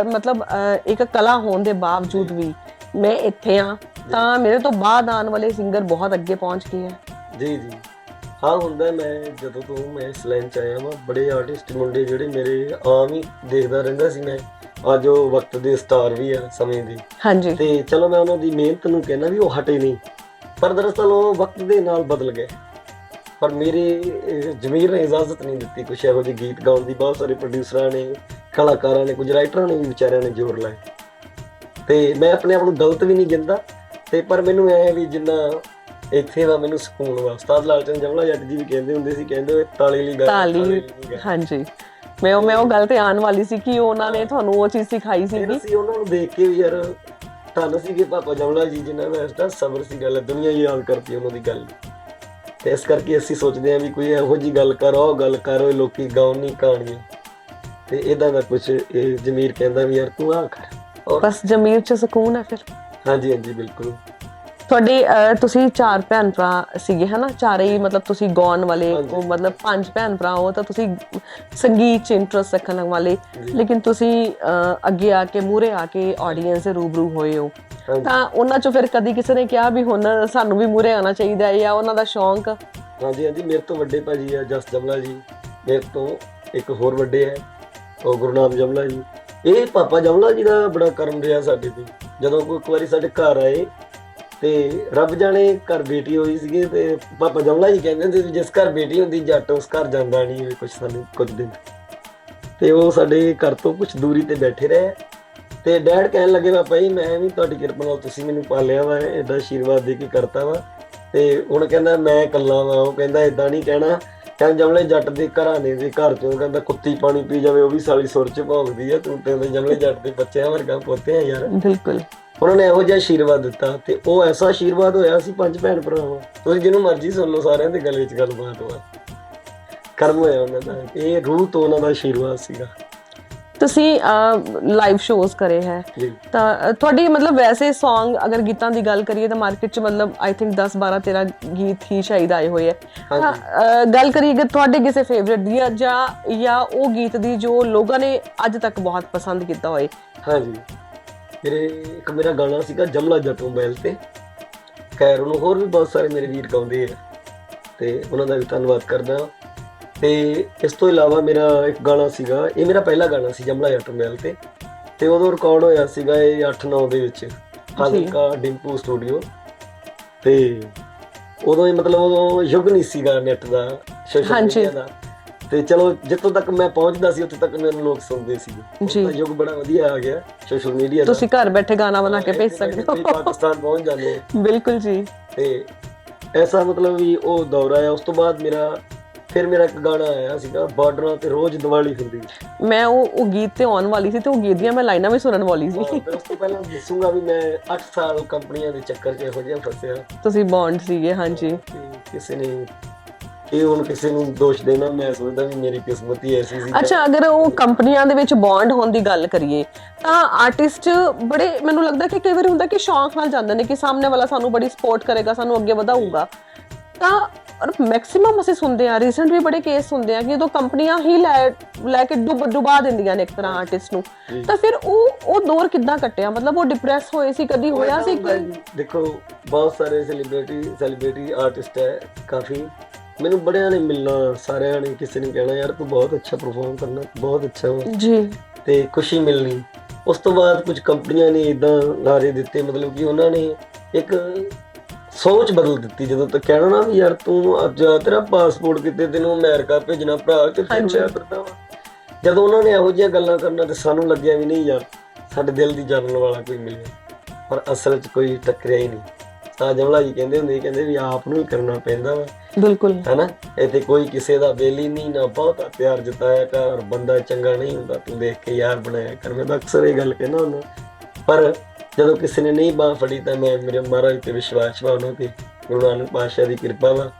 ਮਤਲਬ ਇੱਕ ਕਲਾ ਹੋਣ ਦੇ ਬਾਵਜੂਦ ਵੀ ਮੈਂ ਇੱਥੇ ਆ। ਤਾਂ ਮੇਰੇ ਤੋਂ ਬਾਅਦ ਆਉਣ ਵਾਲੇ ਸਿੰਗਰ ਬਹੁਤ ਅੱਗੇ ਪਹੁੰਚ ਗਏ ਆ। ਜੀ ਜੀ। ਹਾਂ ਹੁੰਦਾ ਮੈਂ ਜਦੋਂ ਤੋਂ ਮੈਂ ਇਸ ਲਾਈਨ ਚ ਆਇਆ ਵਾਂ ਬੜੇ ਆਰਟਿਸਟ ਮੁੰਡੇ ਜਿਹੜੇ ਮੇਰੇ ਆਮ ਹੀ ਦੇਖਦਾ ਰਹਿੰਦਾ ਸੀ ਮੈਂ। ਅੱਜ ਉਹ ਵਕਤ ਦੇ ਸਟਾਰ ਵੀ ਆ ਸਮੇਂ ਦੇ। ਹਾਂਜੀ। ਤੇ ਚਲੋ ਮੈਂ ਉਹਨਾਂ ਦੀ ਮਿਹਨਤ ਨੂੰ ਕਹਿੰਦਾ ਵੀ ਉਹ ਹਟੇ ਨਹੀਂ। ਪਰ ਦਰਅਸਲ ਉਹ ਵਕਤ ਦੇ ਨਾਲ ਬਦਲ ਗਏ। ਪਰ ਮੇਰੇ ਜ਼ਮੀਰ ਨੇ ਇਜਾਜ਼ਤ ਨਹੀਂ ਦਿੱਤੀ ਕੁਛ ਇਹੋ ਜਿਹੇ ਗੀਤ ਗਾਉਣ ਦੀ। ਬਹੁਤ ਸਾਰੇ ਪ੍ਰੋਡਿਊਸਰਾਂ ਨੇ ਕਲਾਕਾਰਾਂ ਨੇ ਕੁਝ ਰਾਈਟਰਾਂ ਨੇ ਵੀ ਵਿਚਾਰਿਆਂ ਨੇ ਜ਼ੋਰ ਲਾਇਆ ਤੇ ਮੈਂ ਆਪਣੇ ਆਪ ਨੂੰ ਗਲਤ ਵੀ ਨਹੀਂ ਗਿਣਦਾ। ਤੇ ਪਰ ਮੈਨੂੰ ਐ ਵੀ ਜਿੰਨਾ ਇੱਥੇ ਦਾ ਮੈਨੂੰ ਸਕੂਨ ਵਾ। ਉਸਤਾਦ ਲਾਲਚੰਦ ਜਮਲਾ ਜੱਟ ਜੀ ਵੀ ਕਹਿੰਦੇ ਹੁੰਦੇ ਸੀ ਕਹਿੰਦੇ ਤਾਲੀ ਲਈ ਗੱਲ ਤਾਲੀ। ਹਾਂਜੀ। ਮੈਂ ਉਹ ਮੈਂ ਉਹ ਗੱਲ ਤੇ ਆਉਣ ਵਾਲੀ ਸੀ ਕਿ ਉਹਨਾਂ ਨੇ ਤੁਹਾਨੂੰ ਉਹ ਚੀਜ਼ ਸਿਖਾਈ ਫਿਰ ਸੀਗੀ ਅਸੀਂ ਉਹਨਾਂ ਨੂੰ ਦੇਖ ਕੇ ਵੀ ਯਾਰ ਧੰਨ ਸੀਗੇ ਪਾਪਾ ਜਮਲਾ ਜੀ ਜਿਨ੍ਹਾਂ ਦਾ ਇਸਦਾ ਸਬਰ ਸੀ ਗੱਲ ਦੁਨੀਆ ਯਾਦ ਕਰਦੀ ਉਹਨਾਂ ਦੀ ਗੱਲ। ਤੇ ਇਸ ਕਰਕੇ ਅਸੀਂ ਸੋਚਦੇ ਹਾਂ ਵੀ ਕੋਈ ਇਹੋ ਜੀ ਗੱਲ ਕਰ ਉਹ ਗੱਲ ਕਰ ਲੋਕੀ ਗਾਉਣ ਨਹੀਂ ਕਹਾਣੀਆਂ ਤੇ ਇਦਾਂ ਦਾ ਕੁਝ ਜ਼ਮੀਰ ਕਹਿੰਦਾ ਵੀ ਯਾਰ ਤੂੰ ਆ ਕਰ। ਬਸ ਜ਼ਮੀਰ ਚ ਸਕੂਨ ਹੈ ਫਿਰ। ਹਾਂਜੀ ਹਾਂਜੀ ਬਿਲਕੁਲ। ਤੁਹਾਡੇ ਅਹ, ਤੁਸੀਂ ਚਾਰ ਭੈਣ ਭਰਾ ਸੀਗੇ ਹਨਾ? ਚਾਰੇ ਹੀ ਮਤਲਬ ਤੁਸੀਂ ਗਾਉਣ ਵਾਲੇ ਹਾਂਜੀ। ਉਹ ਮਤਲਬ ਪੰਜ ਭੈਣ ਭਰਾ ਹੋ ਤਾਂ ਤੁਸੀਂ ਸੰਗੀਤ ਚ ਇੰਟਰਸਟ ਰੱਖਣ ਵਾਲੇ। ਲੇਕਿਨ ਤੁਸੀਂ ਅਹ, ਅੱਗੇ ਆ ਕੇ ਮੂਰੇ ਆ ਕੇ ਆਡੀਅנס ਦੇ ਰੂਬਰੂ ਹੋਏ ਹੋ। ਹਾਂਜੀ। ਤਾਂ ਉਹਨਾਂ ਚੋਂ ਫਿਰ ਕਦੀ ਕਿਸੇ ਨੇ ਕਿਹਾ ਵੀ ਹੁਣ ਸਾਨੂੰ ਵੀ ਮੂਰੇ ਆਉਣਾ ਚਾਹੀਦਾ ਹੈ ਜਾਂ ਉਹਨਾਂ ਦਾ ਸ਼ੌਂਕ? ਹਾਂਜੀ ਹਾਂਜੀ ਮੇਰੇ ਤੋਂ ਵੱਡੇ ਭਾਜੀ ਆ ਜਸ ਜਮਲਾ ਜੀ। ਮੇਰੇ ਤੋਂ ਇੱਕ ਹੋਰ ਵੱਡੇ ਹੈ ਉਹ ਗੁਰਨਾਮ ਜਮਲਾ ਜੀ। ਇਹ ਪਾਪਾ ਜਮਲਾ ਜੀ ਦਾ ਬੜਾ ਕਰਮ ਰਿਹਾ ਸਾਡੇ ਤੇ। ਜਦੋਂ ਕੋਈ ਇੱਕ ਵਾਰੀ ਸਾਡੇ ਘਰ ਆਏ ਤੇ ਰੱਬ ਜਾਣੇ ਘਰ ਬੇਟੀ ਹੋਈ ਸੀਗੀ ਤੇ ਪਾਪਾ ਜਮਲਾ ਜੀ ਕਹਿੰਦੇ ਹੁੰਦੇ ਸੀ, ਜਿਸ ਘਰ ਬੇਟੀ ਹੁੰਦੀ ਜੱਟ ਉਸ ਘਰ ਜਾਂਦਾ ਨਹੀਂ ਹੋਏ ਕੁਝ ਸਾਨੂੰ ਕੁਝ ਦਿਨ। ਤੇ ਉਹ ਸਾਡੇ ਘਰ ਤੋਂ ਕੁਝ ਦੂਰੀ ਤੇ ਬੈਠੇ ਰਹੇ। ਤੇ ਡੈਡ ਕਹਿਣ ਲੱਗੇ, ਪਾਪਾ ਜੀ, ਮੈਂ ਵੀ ਤੁਹਾਡੀ ਕਿਰਪਾ ਨਾਲ ਤੁਸੀਂ ਮੈਨੂੰ ਪਾਲਿਆ ਵਾ ਐਡਾ ਆਸ਼ੀਰਵਾਦ ਦੇ ਕੇ ਕਰਤਾ ਵਾ। ਤੇ ਹੁਣ ਕਹਿੰਦਾ, ਮੈਂ ਇਕੱਲਾ ਵਾ। ਉਹ ਕਹਿੰਦਾ ਇਦਾਂ ਨਹੀਂ ਕਹਿਣਾ। ਕਹਿੰਦਾ ਜਮਲੇ ਜੱਟ ਦੇ ਘਰਾਂ ਦੇ ਦੇ ਘਰ ਚੋਂ ਕਹਿੰਦਾ ਕੁੱਤੀ ਪਾਣੀ ਪੀ ਜਾਵੇ ਉਹ ਵੀ ਸਾਲੀ ਸੁਰ ਚ ਭੌਂਕਦੀ ਆ ਤੂੰ ਤੇ ਜਮਲੇ ਜੱਟ ਦੇ ਬੱਚਿਆਂ ਵਰਗਾ ਪੋਤੇ ਆ ਯਾਰ। ਬਿਲਕੁਲ। ਉਹਨਾਂ ਨੇ ਇਹੋ ਜਿਹਾ ਆਸ਼ੀਰਵਾਦ ਦਿੱਤਾ ਤੇ ਉਹ ਐਸਾ ਆਸ਼ੀਰਵਾਦ ਹੋਇਆ ਸੀ ਪੰਜ ਭੈਣ ਭਰਾਵਾਂ। ਤੁਸੀਂ ਜਿਹਨੂੰ ਮਰਜ਼ੀ ਸੁਣ ਲਓ ਸਾਰਿਆਂ ਦੇ ਗਲੇ 'ਚ ਗੱਲਬਾਤ ਵਾ ਕਰਮ ਹੋਇਆ ਉਹਨਾਂ ਦਾ। ਇਹ ਰੂਹ ਤੋਂ ਉਹਨਾਂ ਦਾ ਆਸ਼ੀਰਵਾਦ ਸੀਗਾ। ਤੁਸੀਂ ਲਾਈਵ ਸ਼ੋਜ਼ ਕਰੇ ਹੈ। ਤਾਂ ਤੁਹਾਡੀ ਮਤਲਬ ਵੈਸੇ Song ਅਗਰ ਗੀਤਾਂ ਦੀ ਗੱਲ ਕਰੀਏ ਤਾਂ ਮਾਰਕੀਟ 'ਚ ਮਤਲਬ ਆਈ ਥਿੰਕ 10 12 13 ਗੀਤ ਹੀ ਸ਼ਾਇਦ ਆਏ ਹੋਏ ਹੈ। ਗੱਲ ਕਰੀਏ ਅਗਰ ਤੁਹਾਡੇ ਕਿਸੇ ਫੇਵਰਿਟ ਦੀ ਜਾਂ- ਜਾਂ ਜਾਂ ਉਹ ਗੀਤ ਦੀ ਜੋ ਲੋਕਾਂ ਨੇ ਅੱਜ ਤੱਕ ਬਹੁਤ ਪਸੰਦ ਕੀਤਾ ਹੋਏ। ਹਾਂਜੀ। ਮੇਰੇ ਇੱਕ ਮੇਰਾ ਗਾਣਾ ਸੀਗਾ ਜਮਲਾ ਜੱਟ ਮੋਬਾਈਲ ਤੇ। ਖੈਰ ਉਹਨੂੰ ਹੋਰ ਵੀ ਬਹੁਤ ਸਾਰੇ ਮੇਰੇ ਵੀਰ ਗਾਉਂਦੇ ਆ। ਤੇ ਉਹਨਾਂ ਦਾ ਵੀ ਧੰਨਵਾਦ ਕਰਦਾ। ਤੇ ਇਸ ਤੋਂ ਇਲਾਵਾ ਮੇਰਾ ਇੱਕ ਗਾਣਾ ਸੀਗਾ ਇਹ ਮੇਰਾ ਪਹਿਲਾ ਗਾਣਾ ਸੀ ਜਮਲਾ ਜੱਟ ਮੋਬਾਈਲ ਤੇ ਤੇ ਉਦੋਂ ਰਿਕਾਰਡ ਹੋਇਆ ਸੀਗਾ ਇਹ 8-9 ਦੇ ਵਿੱਚ ਫਾਜ਼ਿਲਕਾ ਡਿੰਪੂ ਸਟੂਡੀਓ ਤੇ ਉਦੋਂ ਹੀ ਮਤਲਬ ਉਦੋਂ ਯੁੱਗ ਨਹੀਂ ਸੀਗਾ ਨੈਟ ਦਾ ਸੋਸ਼ਲ। ਮੀਡੀਆ ਦਾ। ਤੇ ਚਲੋ ਜਿੱਥੋਂ ਤੱਕ ਮੈਂ ਪਹੁੰਚਦਾ ਸੀ ਉੱਥੇ ਤੱਕ ਮੈਨੂੰ ਲੋਕ ਸੁਣਦੇ ਸੀ। ਜੀ। ਯੁੱਗ ਬੜਾ ਵਧੀਆ ਆ ਗਿਆ ਸੋਸ਼ਲ ਮੀਡੀਆ ਦਾ। ਤੁਸੀਂ ਘਰ ਬੈਠੇ ਗਾਣਾ ਬਣਾ ਕੇ ਭੇਜ ਸਕਦੇ ਹੋ। ਪਾਕਿਸਤਾਨ ਪਹੁੰਚ ਜਾਂਦੇ। ਬਿਲਕੁਲ ਜੀ। ਤੇ ਐਸਾ ਮਤਲਬ ਵੀ ਉਹ ਦੌਰ ਆਇਆ ਉਸ ਤੋਂ ਬਾਅਦ ਮੇਰਾ ਫਿਰ ਮੇਰਾ ਇੱਕ ਗਾਣਾ ਆਇਆ ਸੀਗਾ ਬਾਰਡਰਾਂ ਤੇ ਰੋਜ਼ ਦੀਵਾਲੀ ਹੁੰਦੀ ਮੈਂ ਉਹ ਉਹ ਗੀਤ ਤੇ ਆਉਣ ਵਾਲੀ ਸੀ ਤੇ ਉਹ ਗੀਤ ਦੀਆਂ ਮੈਂ ਲਾਈਨਾਂ ਵੀ ਸੁਣਨ ਵਾਲੀ ਸੀ। ਹਾਂ, ਫਿਰ ਉਸ ਤੋਂ ਪਹਿਲਾਂ ਦੱਸੂਗਾ ਵੀ ਮੈਂ 8 ਸਾਲ ਕੰਪਨੀਆਂ ਦੇ ਚੱਕਰ 'ਚ ਇਹੋ ਜਿਹਾ ਫਸਿਆ। ਤੁਸੀਂ ਬੌਂਡ ਸੀਗੇ ਹਾਂਜੀ। ਕਿਸੇ ਨੇ ਇਹ ਹੁਣ ਕਿਸੇ ਨੂੰ ਦੋਸ਼ ਦੇਣਾ ਮੈਂ ਸੋਚਦਾ ਵੀ ਮੇਰੀ ਕਿਸਮਤ ਹੀ ਐਸੀ ਸੀ। ਅੱਛਾ ਅਗਰ ਉਹ ਕੰਪਨੀਆਂ ਦੇ ਵਿੱਚ ਬੌਂਡ ਹੋਣ ਦੀ ਗੱਲ ਕਰੀਏ ਤਾਂ ਆਰਟਿਸਟ ਬੜੇ ਮੈਨੂੰ ਲੱਗਦਾ ਕਿ ਕਈ ਵਾਰੀ ਹੁੰਦਾ ਕਿ ਸ਼ੌਂਕ ਨਾਲ ਜਾਂਦੇ ਨੇ ਕਿ ਸਾਹਮਣੇ ਵਾਲਾ ਸਾਨੂੰ ਬੜੀ ਸਪੋਰਟ ਕਰੇਗਾ ਸਾਨੂੰ ਅੱਗੇ ਵਧਾਊਗਾ। ਤਾਂ ਔਰ ਮੈਕਸਿਮਮ ਅਸੀਂ ਸੁਣਦੇ ਆ ਰੀਸੈਂਟ ਵੀ ਬੜੇ ਕੇਸ ਹੁੰਦੇ ਆ ਕਿ ਜਦੋਂ ਕੰਪਨੀਆਂ ਹੀ ਲੈ ਲੈ ਕੇ ਡੁੱਬ ਡੁਬਾ ਦਿੰਦੀਆਂ ਨੇ ਇੱਕ ਤਰ੍ਹਾਂ ਆਰਟਿਸਟ ਨੂੰ। ਤਾਂ ਫਿਰ ਉਹ ਉਹ ਦੌਰ ਕਿੱਦਾਂ ਕੱਟਿਆ? ਮਤਲਬ ਉਹ ਡਿਪਰੈਸ ਹੋਏ ਸੀ ਕਦੀ ਹੋਇਆ ਸੀ ਦੇਖੋ ਬਹੁਤ ਸਾਰੇ ਸੈਲੀਬ੍ਰਿਟੀ ਸੈਲੀਬ੍ਰਿਟੀ ਆਰਟਿਸਟ ਹੈ ਕਾਫੀ। ਮੈਨੂੰ ਬੜਿਆਂ ਨੇ ਮਿਲਣਾ ਸਾਰਿਆਂ ਨੇ ਕਿਸੇ ਨੇ ਕਹਿਣਾ ਯਾਰ ਤੂੰ ਬਹੁਤ ਅੱਛਾ ਪਰਫਾਰਮ ਕਰਨਾ ਬਹੁਤ ਅੱਛਾ ਵਾ। ਜੀ। ਤੇ ਖੁਸ਼ੀ ਮਿਲਣੀ। ਉਸ ਤੋਂ ਬਾਅਦ ਕੁਝ ਕੰਪਨੀਆਂ ਨੇ ਇਦਾਂ ਲਾਰੇ ਦਿੱਤੇ ਮਤਲਬ ਕਿ ਉਹਨਾਂ ਨੇ ਇੱਕ ਸੋਚ ਬਦਲ ਦਿੱਤੀ ਜਦੋਂ ਤੱਕ ਕਹਿਣਾ ਨਾ ਵੀ ਯਾਰ ਤੂੰ ਅੱਜ ਤੇਰਾ ਪਾਸਪੋਰਟ ਕਿਤੇ ਤੈਨੂੰ ਅਮਰੀਕਾ ਭੇਜਣਾ ਭਰਾ ਹਾਂਜੀ। ਹੋਇਆ ਫਿਰਦਾ ਵਾ? ਜਦੋਂ ਉਹਨਾਂ ਨੇ ਇਹੋ ਜਿਹੀਆਂ ਗੱਲਾਂ ਕਰਨਾ ਤੇ ਸਾਨੂੰ ਲੱਗਿਆ ਵੀ ਨਹੀਂ ਯਾਰ ਸਾਡੇ ਦਿਲ ਦੀ ਜਾਣਨ ਵਾਲਾ ਕੋਈ ਮਿਲਿਆ। ਪਰ ਅਸਲ 'ਚ ਕੋਈ ਟੱਕਰਿਆ ਹੀ ਨਹੀਂ। ਤਾਂ ਜਮਲਾ ਜੀ ਕਹਿੰਦੇ ਹੁੰਦੇ ਕਹਿੰਦੇ ਵੀ ਆਪ ਨੂੰ ਹੀ ਕਰਨਾ ਪੈਂਦਾ ਵਾ। ਬਿਲਕੁਲ। ਹੈਨਾ? ਇੱਥੇ ਕੋਈ ਕਿਸੇ ਦਾ ਬੇਲੀ ਨਹੀਂ ਨਾ ਬਹੁਤਾ ਪਿਆਰ ਜਤਾਇਆ ਕਰ ਬੰਦਾ ਚੰਗਾ ਨਹੀਂ ਹੁੰਦਾ ਤੂੰ ਦੇਖ ਕੇ ਯਾਰ ਬਣਾਇਆ ਕਰ। ਮੈਂ ਤਾਂ ਅਕਸਰ ਇਹ ਗੱਲ ਕਹਿੰਦਾ ਹੁੰਦਾ। ਪਰ ਜਦੋਂ ਕਿਸੇ ਨੇ ਨਹੀਂ ਬਾਹ ਫੜੀ ਤਾਂ ਮੈਂ ਮੇਰੇ ਮਹਾਰਾਜ ਤੇ ਵਿਸ਼ਵਾਸ ਵਾ ਉਹਨਾਂ ਤੇ ਗੁਰੂ ਨਾਨਕ ਪਾਤਸ਼ਾਹ ਦੀ ਕਿਰਪਾ ਵਾ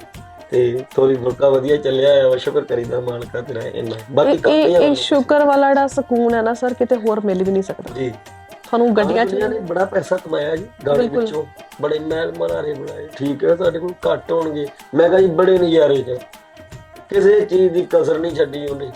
ਤੇ ਥੋੜੀ ਬੁਲਕਾ ਵਧੀਆ ਚੱਲਿਆ ਆ ਸ਼ੁਕਰ ਕਰੀਦਾ ਮਾਲਕਾ ਤੇਰਾ ਇੰਨਾ। ਬਾਕੀ ਕੰਪਨੀਆਂ ਇਹ ਸ਼ੁਕਰ ਵਾਲਾ ਜਿਹੜਾ ਸਕੂਨ ਹੈ ਨਾ ਸਰ ਕਿਤੇ ਹੋਰ ਮਿਲ ਵੀ ਨਹੀਂ ਸਕਦਾ। ਜੀ। ਤੁਹਾਨੂੰ ਗੱਡੀਆਂ 'ਚ ਨੇ ਬੜਾ ਪੈਸਾ ਕਮਾਇਆ ਜੀ ਬਿਲਕੁਲ। ਵਿੱਚੋਂ। ਬੜੇ ਮਹਿਲ ਮਨਾਰੇ ਬਣਾਏ। ਠੀਕ ਹੈ ਸਾਡੇ ਕੋਲ ਘੱਟ ਹੋਣਗੇ। ਮੈਂ ਕਿਹਾ ਜੀ ਬੜੇ ਨਜ਼ਾਰੇ ਚ। ਕਿਸੇ ਚੀਜ਼ ਦੀ ਕਸਰ ਨਹੀਂ ਛੱਡੀ ਉਹਨੇ।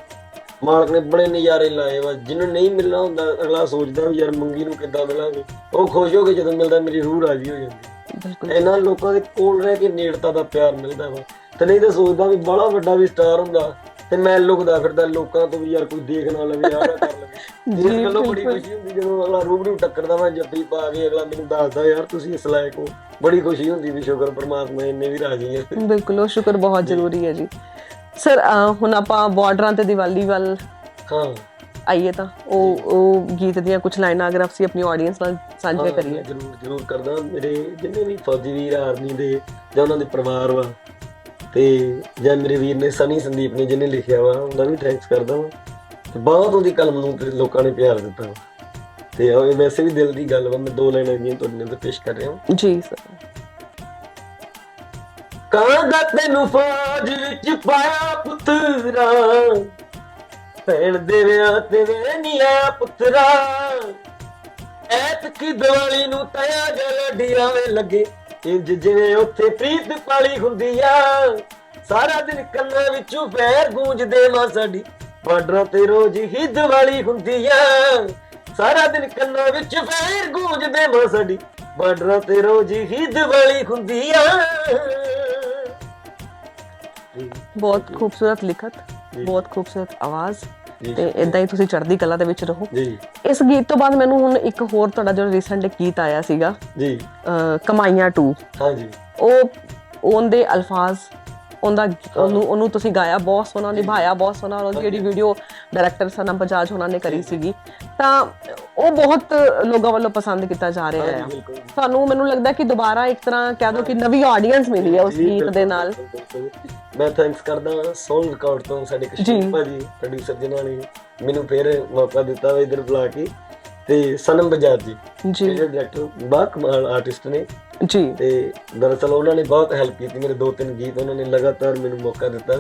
ਮਾਲਕ ਨੇ ਬੜੇ ਨਜ਼ਾਰੇ ਲਾਏ ਵਾ ਜਿਹਨੂੰ ਨਹੀਂ ਮਿਲਣਾ ਹੁੰਦਾ ਅਗਲਾ ਸੋਚਦਾ ਵੀ ਯਾਰ ਮੰਗੀ ਨੂੰ ਕਿੱਦਾਂ ਮਿਲਾਂਗੇ। ਉਹ ਖੁਸ਼ ਹੋ ਕੇ ਜਦੋਂ ਮਿਲਦਾ ਮੇਰੀ ਰੂਹ ਰਾਜੀ ਹੋ ਜਾਂਦੀ। ਬਿਲਕੁਲ। ਇਹਨਾਂ ਲੋਕਾਂ ਦੇ ਕੋਲ ਰਹਿ ਕੇ ਨੇੜਤਾ ਦਾ ਪਿਆਰ ਮਿਲਦਾ ਵਾ। ਤੇ ਨਹੀਂ ਤਾਂ ਸੋਚਦਾ ਵੀ ਬੜਾ ਵੱਡਾ ਵੀ ਸਟਾਰ ਹੁੰਦਾ ਤੇ ਮੈਂ ਲੁਕਦਾ ਫਿਰਦਾ ਲੋਕਾਂ ਤੋਂ ਵੀ ਯਾਰ ਕੋਈ ਦੇਖ ਨਾ ਲਵੇ ਯਾਰ ਆਹ ਕਰ ਲਵੇ। ਜੀ, ਗੱਲੋਂ ਬੜੀ। ਖੁਸ਼ੀ ਹੁੰਦੀ ਜਦੋਂ ਅਗਲਾ ਰੂਬਰੂ ਟੱਕਰਦਾ ਵਾ ਜੱਫੀ ਪਾ ਕੇ ਅਗਲਾ ਮੈਨੂੰ ਦੱਸਦਾ ਯਾਰ ਤੁਸੀਂ ਇਸ ਲਾਇਕ ਹੋ। ਬੜੀ ਖੁਸ਼ੀ ਹੁੰਦੀ ਵੀ ਸ਼ੁਕਰ ਪਰਮਾਤਮਾ ਇੰਨੇ ਵੀ ਰਾਜੀ ਹੈ। ਬਿਲਕੁਲ ਉਹ ਸ਼ੁਕਰ ਬਹੁਤ ਜ਼ਰੂਰੀ ਹੈ ਜੀ। ਸਰ ਹੁਣ ਆਪਾਂ ਬਾਰਡਰਾਂ ਤੇ ਦੀਵਾਲੀ ਵੱਲ ਹਾਂ। ਆਈਏ ਤਾਂ। ਉਹ ਉਹ ਗੀਤ ਦੀਆਂ ਕੁਝ ਲਾਈਨਾਂ ਅਗਰ ਅਸੀਂ ਆਪਣੀ ਆਡੀਅנס ਨਾਲ ਸਾਂਝੇ ਹਾਂ, ਕਰੀਏ। ਜ਼ਰੂਰ ਜ਼ਰੂਰ ਕਰਦਾ। ਮੇਰੇ ਜਿੰਨੇ ਵੀ ਫੌਜੀ ਵੀਰ ਆਰਮੀ ਦੇ ਜਾਂ ਉਹਨਾਂ ਦੇ ਪਰਿਵਾਰ ਵਾ ਤੇ ਜਾਂ ਮੇਰੇ ਵੀਰ ਨੇ ਸਨੀ ਸੰਦੀਪ ਨੇ ਜਿਹਨੇ ਲਿਖਿਆ ਵਾ ਉਹਦਾ ਵੀ ਥੈਂਕਸ ਕਰਦਾ ਵਾ। ਤੇ ਬਹੁਤ ਉਹਦੀ ਕਲਮ ਨੂੰ ਲੋਕਾਂ ਨੇ ਪਿਆਰ ਦਿੱਤਾ ਤੇ ਉਹ ਵੈਸੇ ਵੀ ਦਿਲ ਦੀ ਗੱਲ ਵਾ ਮੈਂ ਦੋ ਲਾਈਨਾਂ ਦੀਆਂ ਤੁਹਾਡੇ ਨਾਲ ਪੇਸ਼ ਕਰ ਰਿਹਾ ਹਾਂ ਜੀ ਸਰ। ਕਾਂ ਦਾ ਤੈਨੂੰ ਫੌਜ ਵਿੱਚ ਪਾਇਆ ਪੁੱਤਰਾ? ਭੈਣ ਦੇ ਵਿਆਹ ਤੇ ਵੇ ਪੁੱਤਰਾ। ਐਤਕੀ ਦੀਵਾਲੀ ਨੂੰ ਤਾਇਆ ਜਲ ਡੀਰਾਵੇਂ ਲੱਗੇ। ਇੰਜ ਜਿਵੇਂ ਉੱਥੇ ਪ੍ਰੀਤ ਪਾਲੀ ਹੁੰਦੀ ਆ। ਸਾਰਾ ਦਿਨ ਕੰਨਾਂ ਵਿੱਚੋਂ ਫੈਰ ਗੂੰਜਦੇ ਮਾਂ ਸਾਡੀ। ਬਾਰਡਰਾਂ ਤੇ ਰੋਜ਼ ਹੀ ਦੀਵਾਲੀ ਹੁੰਦੀ ਆ। ਸਾਰਾ ਦਿਨ ਕੰਨਾਂ ਵਿੱਚ ਫੈਰ ਗੂੰਜਦੇ ਮਾਂ ਸਾਡੀ। ਬਾਰਡਰਾਂ ਤੇ ਰੋਜ਼ ਹੀ ਦੀਵਾਲੀ ਹੁੰਦੀ ਆ। ਬਹੁਤ ਖੂਬਸੂਰਤ ਲਿਖਤ। ਬਹੁਤ ਖੂਬਸੂਰਤ ਆਵਾਜ਼। ਤੇ ਇਦਾਂ ਹੀ ਤੁਸੀਂ ਚੜ੍ਹਦੀ ਕਲਾ ਦੇ ਵਿੱਚ ਰਹੋ। ਜੀ। ਇਸ ਗੀਤ ਤੋਂ ਬਾਅਦ ਮੈਨੂੰ ਹੁਣ ਇੱਕ ਹੋਰ ਤੁਹਾਡਾ ਜੋ ਰੀਸੈਂਟ ਗੀਤ ਆਇਆ ਸੀਗਾ ਜੀ। ਕਮਾਈਆਂ 2 ਹਾਂਜੀ। ਉਹ ਉਹਦੇ ਅਲਫਾਜ਼ ਉਹਦਾ ਉਹਨੂੰ ਉਹਨੂੰ ਤੁਸੀਂ ਗਾਇਆ ਬਹੁਤ ਸੋਹਣਾ ਨਿਭਾਇਆ ਬਹੁਤ ਸੋਹਣਾ ਉਹਦੀ ਜਿਹੜੀ ਵੀਡੀਓ ਡਾਇਰੈਕਟਰ ਸਨਮ ਬਜਾਜ ਉਹਨਾਂ ਨੇ ਕਰੀ ਸੀਗੀ। ਤਾਂ ਉਹ ਬਹੁਤ ਲੋਕਾਂ ਵੱਲੋਂ ਪਸੰਦ ਕੀਤਾ ਜਾ ਰਿਹਾ ਹੈ ਤੁਹਾਨੂੰ ਮੈਨੂੰ ਲੱਗਦਾ ਕਿ ਦੁਬਾਰਾ ਇੱਕ ਤਰ੍ਹਾਂ ਕਹਿ ਦੋ ਕਿ ਨਵੀਂ ਆਡੀਅנס ਮਿਲੀ ਹੈ ਉਸ ਗੀਤ ਦੇ ਨਾਲ। ਮੈਂ ਥੈਂਕਸ ਕਰਦਾ ਸੋਲ ਰਿਕਾਰਡ ਤੋਂ ਸਾਡੇ ਕਸ਼ਮੀਰ ਭਾਜੀ ਪ੍ਰੋਡਿਊਸਰ ਜਿਨ੍ਹਾਂ ਨੇ ਮੈਨੂੰ ਫਿਰ ਮੌਕਾ ਦਿੱਤਾ ਇਧਰ ਬੁਲਾ ਕੇ। ਤੇ ਸਨਮ ਬਜਾਜ ਜੀ ਜੀ। ਜਿਹੜੇ ਡਾਇਰੈਕਟਰ ਬਾ ਕਮਾਲ ਆਰਟਿਸਟ ਨੇ। ਜੀ। ਤੇ ਦਰਅਸਲ ਉਹਨਾਂ ਨੇ ਬਹੁਤ ਹੈਲਪ ਕੀਤੀ ਮੇਰੇ ਦੋ ਤਿੰਨ ਗੀਤ ਉਹਨਾਂ ਨੇ ਲਗਾਤਾਰ ਮੈਨੂੰ ਮੌਕਾ ਦਿੱਤਾ।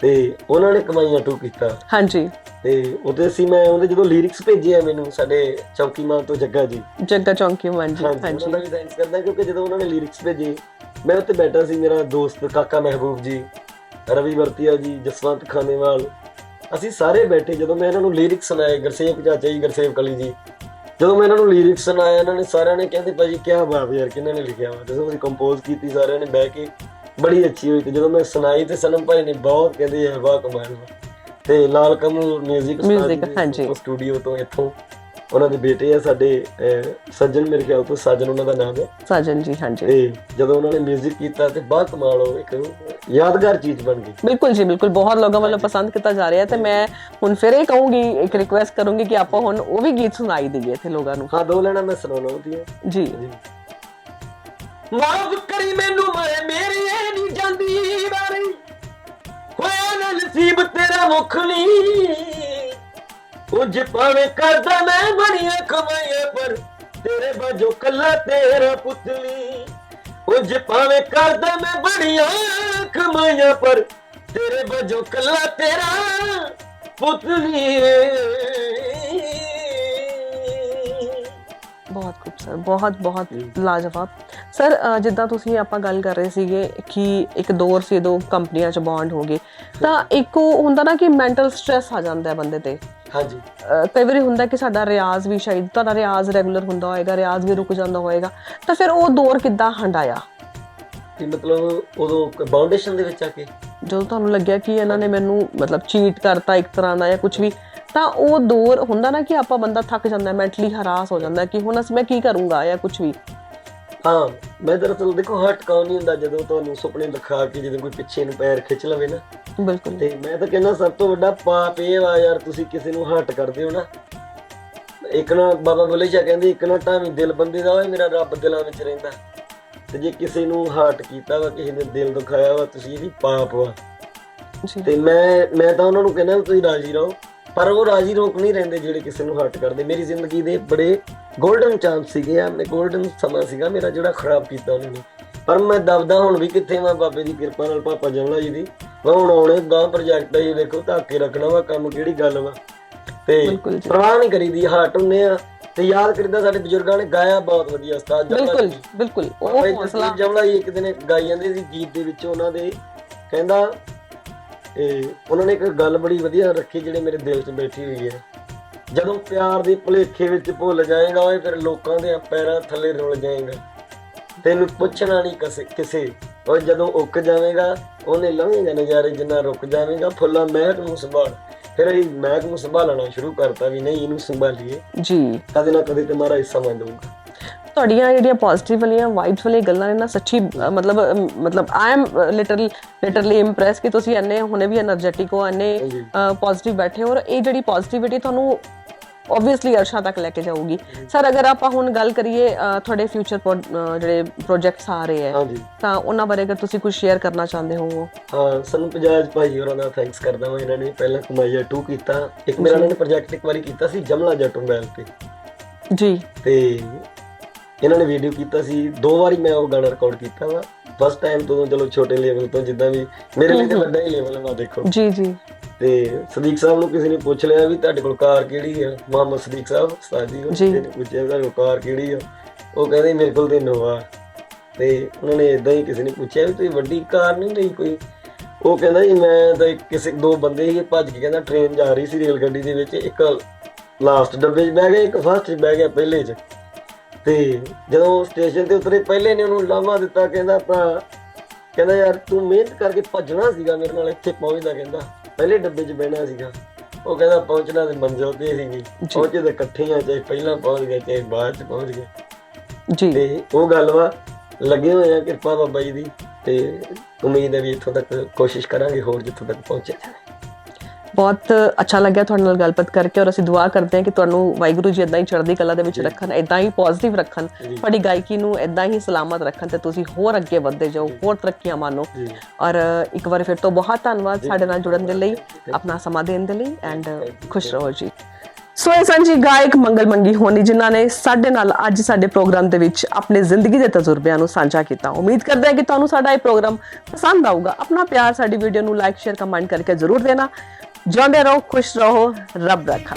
ਤੇ ਉਹਨਾਂ ਨੇ ਕਮਾਈਆਂ ਟੂ ਕੀਤਾ। ਹਾਂਜੀ। ਤੇ ਉਹਦੇ ਸੀ ਮੈਂ ਉਹਦੇ ਜਦੋਂ ਲਿਰਿਕਸ ਭੇਜੇ ਆ ਮੈਨੂੰ ਸਾਡੇ ਚੌਕੀ ਮਾਨ ਤੋਂ ਜੱਗਾ ਜੀ। ਜੱਗਾ ਚੌਂਕੀ ਹਾਂਜੀ ਹਾਂਜੀ ਹਾਂਜੀ। ਉਹਨਾਂ ਦਾ ਵੀ ਥੈਂਕਸ ਕਰਦਾ ਕਿਉਂਕਿ ਜਦੋਂ ਉਹਨਾਂ ਨੇ ਲਿਰਿਕਸ ਭੇਜੇ ਮੈਂ ਉੱਥੇ ਬੈਠਾ ਸੀ ਮੇਰਾ ਦੋਸਤ ਕਾਕਾ ਮਹਿਬੂਬ ਜੀ ਰਵੀ ਵਰਤੀਆ ਜੀ ਜਸਵੰਤ ਖਾਨੇਵਾਲ। ਅਸੀਂ ਸਾਰੇ ਬੈਠੇ ਜਦੋਂ ਮੈਂ ਇਹਨਾਂ ਨੂੰ ਲਿਰਿਕਸ ਸੁਣਾਏ ਗੁਰਸੇਵਕ ਚਾਚਾ ਜੀ ਗੁਰਸੇਵਕ ਅਲੀ ਜੀ। ਜਦੋਂ ਮੈਂ ਇਹਨਾਂ ਨੂੰ ਲਿਰਿਕਸ ਸੁਣਾਇਆ ਇਹਨਾਂ ਨੇ ਸਾਰਿਆਂ ਨੇ ਕਹਿੰਦੇ ਭਾਜੀ ਕੀ ਬਾਤ ਯਾਰ ਕਿਹਨਾਂ ਨੇ ਲਿਖਿਆ ਵਾ। ਜਦੋਂ ਅਸੀਂ ਕੰਪੋਜ਼ ਕੀਤੀ ਸਾਰਿਆਂ ਨੇ ਬਹਿ ਕੇ ਬੜੀ ਅੱਛੀ ਹੋਈ ਤੇ ਜਦੋਂ ਮੈਂ ਸੁਣਾਈ ਤੇ ਸਨਮ ਭਾਈ ਨੇ ਬਹੁਤ ਕਹਿੰਦੇ ਯਾਰ ਵਾਹ ਕਮਾਲ ਵਾ ਤੇ ਲਾਲ ਕਮਲ 뮤직 Music, ਹਾਂਜੀ। ਸਟੂਡੀਓ ਤੋਂ ਇੱਥੋਂ ਉਹਨਾਂ ਦੇ ਬੇਟੇ ਆ ਸਾਡੇ ਅਹ, ਸੱਜਣ ਮੇਰੇ ਖਿਆਲ ਤੋਂ ਸੱਜਣ ਉਹਨਾਂ ਦਾ ਨਾਮ ਹੈ ਸਾਜਨ ਜੀ ਹਾਂਜੀ ਤੇ ਜਦੋਂ ਉਹਨਾਂ ਨੇ 뮤직 ਕੀਤਾ ਤੇ ਬਹੁਤ ਕਮਾਲ ਉਹ ਇੱਕ ਯਾਦਗਾਰ ਚੀਜ਼ ਬਣ ਗਈ ਬਿਲਕੁਲ ਜੀ ਬਿਲਕੁਲ ਬਹੁਤ ਲੋਕਾਂ ਵੱਲੋਂ ਪਸੰਦ ਕੀਤਾ ਜਾ ਰਿਹਾ ਹੈ ਤੇ ਮੈਂ ਹੁਣ ਫਿਰ ਇਹ ਕਹੂੰਗੀ ਇੱਕ ਰਿਕੁਐਸਟ ਕਰੂੰਗੀ ਕਿ ਆਪਾਂ ਹੁਣ ਉਹ ਵੀ ਗੀਤ ਸੁਣਾਈ ਦਈਏ ਇੱਥੇ ਲੋਕਾਂ ਨੂੰ ਹਾਂ ਦੋ ਲੈਣਾ ਮੈਂ ਸੁਣਾਉਣਾ ਹੁੰਦੀਆਂ ਜੀ ਮਾਫ ਕਰੀ ਮੈਨੂੰ ਮੈਂ ਮੇਰੀ ਇਹ ਨਹੀਂ ਜਾਂਦੀ ਵਾਰੀ। ਹੋਇਆ ਨਾ ਨਸੀਬ ਤੇਰਾ ਮੁਖ ਨਹੀਂ ਉਂਝ ਭਾਵੇਂ ਕਰਦਾ ਮੈਂ ਬੜੀਆਂ ਕਮਾਈਆਂ ਪਰ ਤੇਰੇ ਬਾਜੋ ਕੱਲਾ ਤੇਰਾ ਪੁੱਤਲੀ ਉਂਝ ਭਾਵੇਂ ਕਰਦਾ ਮੈਂ ਬੜੀਆਂ ਕਮਾਈਆਂ ਪਰ ਤੇਰੇ ਬਾਜੋ ਕੱਲਾ ਤੇਰਾ ਪੁੱਤਲੀ ਬਹੁਤ ਖੂਬਸੂਰਤ ਬਹੁਤ ਬਹੁਤ ਲਾਜਵਾਬ। ਸਰ ਜਿੱਦਾਂ ਤੁਸੀਂ ਆਪਾਂ ਗੱਲ ਕਰ ਰਹੇ ਸੀਗੇ ਕਿ ਇੱਕ ਦੌਰ ਸੀ ਦੋ ਕੰਪਨੀਆਂ 'ਚ ਬੌਂਡ ਹੋ ਗਏ ਤਾਂ ਇੱਕ ਉਹ ਹੁੰਦਾ ਨਾ ਕਿ ਮੈਂਟਲ ਸਟ੍ਰੈਸ ਆ ਜਾਂਦਾ ਹੈ ਬੰਦੇ ਤੇ। ਹਾਂਜੀ। ਕਈ ਵਾਰੀ ਹੁੰਦਾ ਕਿ ਸਾਡਾ ਰਿਆਜ਼ ਵੀ ਸ਼ਾਇਦ ਤੁਹਾਡਾ ਰਿਆਜ਼ ਰੈਗੂਲਰ ਹੁੰਦਾ ਹੋਏਗਾ ਰਿਆਜ਼ ਵੀ ਰੁਕ ਜਾਂਦਾ ਹੋਏਗਾ ਤਾਂ ਫਿਰ ਉਹ ਦੌਰ ਕਿੱਦਾਂ ਹੰਡਾਇਆ? ਕਿ ਮਤਲਬ ਉਦੋਂ ਬਾਉਂਡੇਸ਼ਨ ਦੇ ਵਿੱਚ ਆ ਕੇ? ਜਦੋਂ ਤੁਹਾਨੂੰ ਲੱਗਿਆ ਕਿ ਇਹਨਾਂ ਨੇ ਮੈਨੂੰ ਮਤਲਬ ਚੀਟ ਕਰਤਾ ਇੱਕ ਤਰ੍ਹਾਂ ਦਾ ਜਾਂ ਕੁਝ ਵੀ ਤਾਂ ਉਹ ਦੌਰ ਹੁੰਦਾ ਨਾ ਕਿ ਆਪਾਂ ਬੰਦਾ ਥੱਕ ਜਾਂਦਾ ਮੈਂਟਲੀ ਹਰਾਸ ਹੋ ਜਾਂਦਾ ਕਿ ਹੁਣ ਅਸੀਂ ਮੈਂ ਕੀ ਕਰੂੰਗਾ ਜਾਂ ਕੁਝ ਵੀ। ਹਾਂ ਮੈਂ ਦਰਅਸਲ ਦੇਖੋ ਹਰਟ ਕੌਣ ਨਹੀਂ ਹੁੰਦਾ ਜਦੋਂ ਤੁਹਾਨੂੰ ਸੁਪਨੇ ਦਿਖਾ ਕੇ ਜਦੋਂ ਕੋਈ ਪਿੱਛੇ ਨੂੰ ਪੈਰ ਖਿੱਚ ਲਵੇ ਨਾ। ਬਿਲਕੁਲ। ਤੇ ਮੈਂ ਤਾਂ ਕਹਿੰਦਾ ਸਭ ਤੋਂ ਵੱਡਾ ਪਾਪ ਇਹ ਵਾ ਯਾਰ ਤੁਸੀਂ ਕਿਸੇ ਨੂੰ ਹਰਟ ਕਰਦੇ ਹੋ ਨਾ। ਇੱਕ ਨਾ ਬਾਬਾ ਬੁੱਲੇ ਸ਼ਾਹ ਕਹਿੰਦੇ ਇੱਕ ਨਾ ਢਾਵੀਂ ਦਿਲ ਬੰਦੇ ਦਾ ਓਏ ਮੇਰਾ ਰੱਬ ਦਿਲਾਂ ਵਿੱਚ ਰਹਿੰਦਾ। ਤੇ ਜੇ ਕਿਸੇ ਨੂੰ ਹਰਟ ਕੀਤਾ ਵਾ ਕਿਸੇ ਨੇ ਦਿਲ ਦੁਖਾਇਆ ਵਾ ਤੁਸੀਂ ਇਹ ਵੀ ਪਾਪ ਵਾ। ਤੇ ਮੈਂ ਮੈਂ ਤਾਂ ਉਹਨਾਂ ਨੂੰ ਕਹਿੰਦਾ ਤੁਸੀਂ ਰਾਜੀ ਰਹੋ। ਪਰ ਉਹ ਰਾਜੀ ਰੋਕ ਨਹੀਂ ਰਹਿੰਦੇ ਜਿਹੜੇ ਕਿਸੇ ਨੂੰ ਹਰਟ ਕਰਦੇ। ਮੇਰੀ ਜ਼ਿੰਦਗੀ ਦੇ ਬੜੇ 골ਡਨ ਚਾਂਸ ਸੀਗੇ ਆ ਮੇਰੇ 골ਡਨ ਸਮਾਂ ਸੀਗਾ ਮੇਰਾ ਜਿਹੜਾ ਖਰਾਬ ਕੀਤਾ ਉਹਨਾਂ ਨੇ। ਪਰ ਮੈਂ ਦਬਦਾ ਹੁਣ ਵੀ ਕਿੱਥੇ ਮੈਂ ਬਾਬੇ ਦੀ ਕਿਰਪਾ ਨਾਲ ਪਾਪਾ ਜਮਲਾ ਜੀ ਦੀ। ਮੈਂ ਹੁਣ ਆਉਣੇ ਗਾਂ ਪ੍ਰੋਜੈਕਟ ਆ ਜੀ ਦੇਖੋ ਧਾਕੇ ਰੱਖਣਾ ਵਾ ਕੰਮ ਕਿਹੜੀ ਗੱਲ ਵਾ। ਤੇ। ਪਰਵਾਹ ਨਹੀਂ ਕਰੀਦੀ ਹਰਟ ਹੁੰਨੇ ਆ। ਤੇ ਯਾਦ ਕਰੀਦਾ ਸਾਡੇ ਬਜ਼ੁਰਗਾਂ ਨੇ ਗਾਇਆ ਬਹੁਤ ਵਧੀਆ ਉਸਤਾਦ ਜਮਲਾ ਬਿਲਕੁਲ। ਬਿਲਕੁਲ। ਉਹ ਹੌਸਲਾ ਜਮਲਾ ਜੀ ਇੱਕ ਦਿਨ ਗਾਈ ਜਾਂਦੇ ਸੀ ਗੀਤ ਦੇ ਵਿੱਚ ਉਹਨਾਂ ਦੇ ਕਹਿੰਦਾ ਇਹ ਉਹਨਾਂ ਨੇ ਇੱਕ ਗੱਲ ਬੜੀ ਵਧੀਆ ਰੱਖੀ ਜਿਹੜੇ ਮੇਰੇ ਦਿਲ 'ਚ ਬੈਠੀ ਹੋਈ ਹੈ। ਜਦੋਂ ਪਿਆਰ ਦੇ ਭੁਲੇਖੇ ਵਿੱਚ ਭੁੱਲ ਜਾਏਗਾ ਓਏ ਫਿਰ ਲੋਕਾਂ ਦੇ ਪੈਰਾਂ ਥੱਲੇ ਰੁਲ ਜਾਏਗਾ। ਤੈਨੂੰ ਪੁੱਛਣਾ ਨਹੀਂ ਕਿਸੇ ਕਿਸੇ। ਓਏ ਜਦੋਂ ਉੱਕ ਜਾਵੇਗਾ ਉਹਨੇ ਲਵੇਂਗਾ ਨਜ਼ਾਰੇ ਜਿੰਨਾ ਰੁਕ ਜਾਵੇਗਾ ਫੁੱਲਾਂ ਮਹਿਕ ਨੂੰ ਸੰਭਾਲ। ਫਿਰ ਇਹ ਮਹਿਕ ਨੂੰ ਸੰਭਾਲਣਾ ਸ਼ੁਰੂ ਕਰਤਾ ਵੀ ਨਹੀਂ ਇਹਨੂੰ ਸੰਭਾਲੀਏ। ਜੀ। ਕਦੇ ਨਾ ਕਦੇ ਤੇ ਮਾਰਾ ਹਿੱਸਾ ਮੰਨ ਲਊਗਾ ਤੁਹਾਡੀਆਂ ਜਿਹੜੀਆਂ ਪੋਜ਼ਿਟਿਵ ਵਾਲੀਆਂ ਵਾਈਬਸ ਵਾਲੀਆਂ ਗੱਲਾਂ ਨੇ ਨਾ ਸੱਚੀ ਮਤਲਬ ਮਤਲਬ I am literally literally impress ਕਿ ਤੁਸੀਂ ਐਨੇ ਹੁਣੇ ਵੀ એનર્ਜੈਟਿਕ ਹੋ ਐਨੇ ਪੋਜ਼ਿਟਿਵ ਬੈਠੇ ਹੋ ਔਰ ਇਹ ਜਿਹੜੀ ਪੋਜ਼ਿਟਿਵਿਟੀ ਤੁਹਾਨੂੰ ਆਬਵੀਅਸਲੀ ਅਰਸ਼ਾ ਤੱਕ ਲੈ ਕੇ ਜਾਊਗੀ। ਸਰ ਅਗਰ ਆਪਾਂ ਹੁਣ ਗੱਲ ਕਰੀਏ ਤੁਹਾਡੇ ਫਿਊਚਰ ਜਿਹੜੇ ਪ੍ਰੋਜੈਕਟਸ ਆ ਰਹੇ ਆ ਤਾਂ ਉਹਨਾਂ ਬਾਰੇ ਅਗਰ ਤੁਸੀਂ ਕੁਝ ਸ਼ੇਅਰ ਕਰਨਾ ਚਾਹੁੰਦੇ ਹੋ। ਹਾਂ ਸਾਨੂੰ ਪੰਜਾਜ ਭਾਈ ਹੋਰਾਂ ਦਾ ਥੈਂਕਸ ਕਰਦਾ ਹਾਂ ਇਹਨਾਂ ਨੇ ਪਹਿਲਾਂ ਕਮਾਇਆ 2 ਕੀਤਾ। ਇੱਕ ਮੇਰਾ ਇਹਨਾਂ ਨੇ ਪ੍ਰੋਜੈਕਟ ਇੱਕ ਵਾਰੀ ਕੀਤਾ ਸੀ ਜਮਲਾ ਜੱਟੂ ਮੈਲ ਤੇ। ਜੀ। ਤੇ ਇਹਨਾਂ ਨੇ ਵੀਡੀਓ ਕੀਤਾ ਸੀ। ਦੋ ਵਾਰੀ ਮੈਂ ਉਹ ਗਾਣਾ ਰਿਕਾਰਡ ਕੀਤਾ ਵਾ। ਫਸਟ ਟਾਈਮ ਤੋਂ ਚਲੋ ਛੋਟੇ ਲੈਵਲ ਤੋਂ ਜਿੱਦਾਂ ਵੀ ਮੇਰੇ ਲਈ ਤਾਂ ਵੱਡਾ ਹੀ ਲੈਵਲ ਵਾ ਦੇਖੋ। ਜੀ ਜੀ। ਤੇ ਸਦੀਕ ਸਾਹਿਬ ਨੂੰ ਕਿਸੇ ਨੇ ਪੁੱਛ ਲਿਆ ਵੀ ਤੁਹਾਡੇ ਕੋਲ ਕਾਰ ਕਿਹੜੀ ਆ? ਮੁਹੰਮਦ ਸਦੀਕ ਸਾਹਿਬ ਉਸਤਾਦ ਜੀ ਨੂੰ ਜੀ। ਕਿਸੇ ਨੇ ਪੁੱਛਿਆ ਵੀ ਤੁਹਾਡੇ ਕੋਲ ਕਾਰ ਕਿਹੜੀ ਆ? ਉਹ ਕਹਿੰਦੇ ਮੇਰੇ ਕੋਲ ਤੇ ਨੋਵਾ। ਤੇ ਉਹਨਾਂ ਨੇ ਇਦਾਂ ਹੀ ਕਿਸੇ ਨੇ ਪੁੱਛਿਆ ਵੀ ਤੁਸੀਂ ਵੱਡੀ ਕਾਰ ਨਹੀਂ ਲਈ ਕੋਈ? ਉਹ ਕਹਿੰਦਾ ਜੀ ਮੈਂ ਤਾਂ ਕਿਸੇ ਦੋ ਬੰਦੇ ਹੀ ਭੱਜ ਕੇ ਕਹਿੰਦਾ ਟ੍ਰੇਨ ਜਾ ਰਹੀ ਸੀ ਰੇਲ ਗੱਡੀ ਦੇ ਵਿੱਚ। ਇੱਕ ਲਾਸਟ ਡੱਬੇ 'ਚ ਬਹਿ ਗਿਆ ਇੱਕ ਫਸਟ 'ਚ ਬਹਿ ਗਿਆ ਪਹਿਲੇ 'ਚ। ਤੇ ਜਦੋਂ ਸਟੇਸ਼ਨ ਤੇ ਉਤਰੇ ਪਹਿਲੇ ਨੇ ਉਹਨੂੰ ਲਾਮਾ ਦਿੱਤਾ ਕਹਿੰਦਾ ਭਰਾ ਕਹਿੰਦਾ ਯਾਰ ਤੂੰ ਮਿਹਨਤ ਕਰਕੇ ਭੱਜਣਾ ਸੀਗਾ ਮੇਰੇ ਨਾਲ ਇੱਥੇ ਪਹੁੰਚਦਾ ਕਹਿੰਦਾ। ਪਹਿਲੇ ਡੱਬੇ 'ਚ ਬਹਿਣਾ ਸੀਗਾ। ਉਹ ਕਹਿੰਦਾ ਪਹੁੰਚਣਾ ਤੇ ਮੰਜ਼ਿਲ ਤੇ ਸੀਗੀ। ਪਹੁੰਚੇ ਤੇ ਇਕੱਠੇ ਆ ਚਾਹੇ ਪਹਿਲਾਂ ਪਹੁੰਚ ਗਏ ਚਾਹੇ ਬਾਅਦ ਚ ਪਹੁੰਚ ਗਏ। ਜੀ। ਤੇ ਉਹ ਗੱਲ ਵਾ ਲੱਗੇ ਹੋਏ ਆ ਕਿਰਪਾ ਬਾਬਾ ਜੀ ਦੀ ਤੇ ਉਮੀਦ ਹੈ ਵੀ ਇੱਥੋਂ ਤੱਕ ਕੋਸ਼ਿਸ਼ ਕਰਾਂਗੇ ਹੋਰ ਜਿੱਥੋਂ ਤੱਕ ਪਹੁੰਚਿਆ ਜਾਵੇ। ਬਹੁਤ ਅੱਛਾ ਲੱਗਿਆ ਤੁਹਾਡੇ ਨਾਲ ਗੱਲਬਾਤ ਕਰਕੇ ਔਰ ਅਸੀਂ ਦੁਆ ਕਰਦੇ ਹਾਂ ਕਿ ਤੁਹਾਨੂੰ ਵਾਹਿਗੁਰੂ ਜੀ ਇਦਾਂ ਹੀ ਚੜ੍ਹਦੀ ਕਲਾ ਦੇ ਵਿੱਚ ਰੱਖਣ ਇਦਾਂ ਹੀ ਪੋਜ਼ਿਟਿਵ ਰੱਖਣ। ਤੁਹਾਡੀ ਗਾਇਕੀ ਨੂੰ ਇਦਾਂ ਹੀ ਸਲਾਮਤ ਰੱਖਣ ਤੇ ਤੁਸੀਂ ਹੋਰ ਅੱਗੇ ਵਧਦੇ ਜਾਓ ਹੋਰ ਤਰੱਕੀਆਂ ਮਾਣੋ ਔਰ ਇੱਕ ਵਾਰ ਫਿਰ ਤੋਂ ਬਹੁਤ ਧੰਨਵਾਦ ਸਾਡੇ ਨਾਲ ਜੁੜਨ ਦੇ ਲਈ ਆਪਣਾ ਸਮਾਂ ਦੇਣ ਦੇ ਲਈ ਐਂਡ ਖੁਸ਼ ਰਹੋ ਜੀ। ਸੋ ਇਹ ਸਨ ਜੀ ਗਾਇਕ ਮੰਗਲ ਮੰਗੀ ਹੋਣੀ ਜਿਨ੍ਹਾਂ ਨੇ ਸਾਡੇ ਨਾਲ ਅੱਜ ਸਾਡੇ ਪ੍ਰੋਗਰਾਮ ਦੇ ਵਿੱਚ ਆਪਣੇ ਜ਼ਿੰਦਗੀ ਦੇ ਤਜਰਬਿਆਂ ਨੂੰ ਸਾਂਝਾ ਕੀਤਾ। ਉਮੀਦ ਕਰਦੇ ਹਾਂ ਕਿ ਤੁਹਾਨੂੰ ਸਾਡਾ ਇਹ ਪ੍ਰੋਗਰਾਮ ਪਸੰਦ ਆਊਗਾ। ਆਪਣਾ ਪਿਆਰ ਸਾਡੀ ਵੀਡੀਓ ਨੂੰ ਲਾਈਕ ਸ਼ੇਅਰ ਕਮੈਂਟ ਕਰਕੇ ਜ਼ਰੂਰ ਦੇਣਾ। ਜਾਂਦੇ ਰਹੋ ਖੁਸ਼ ਰਹੋ ਰੱਬ ਰੱਖਾ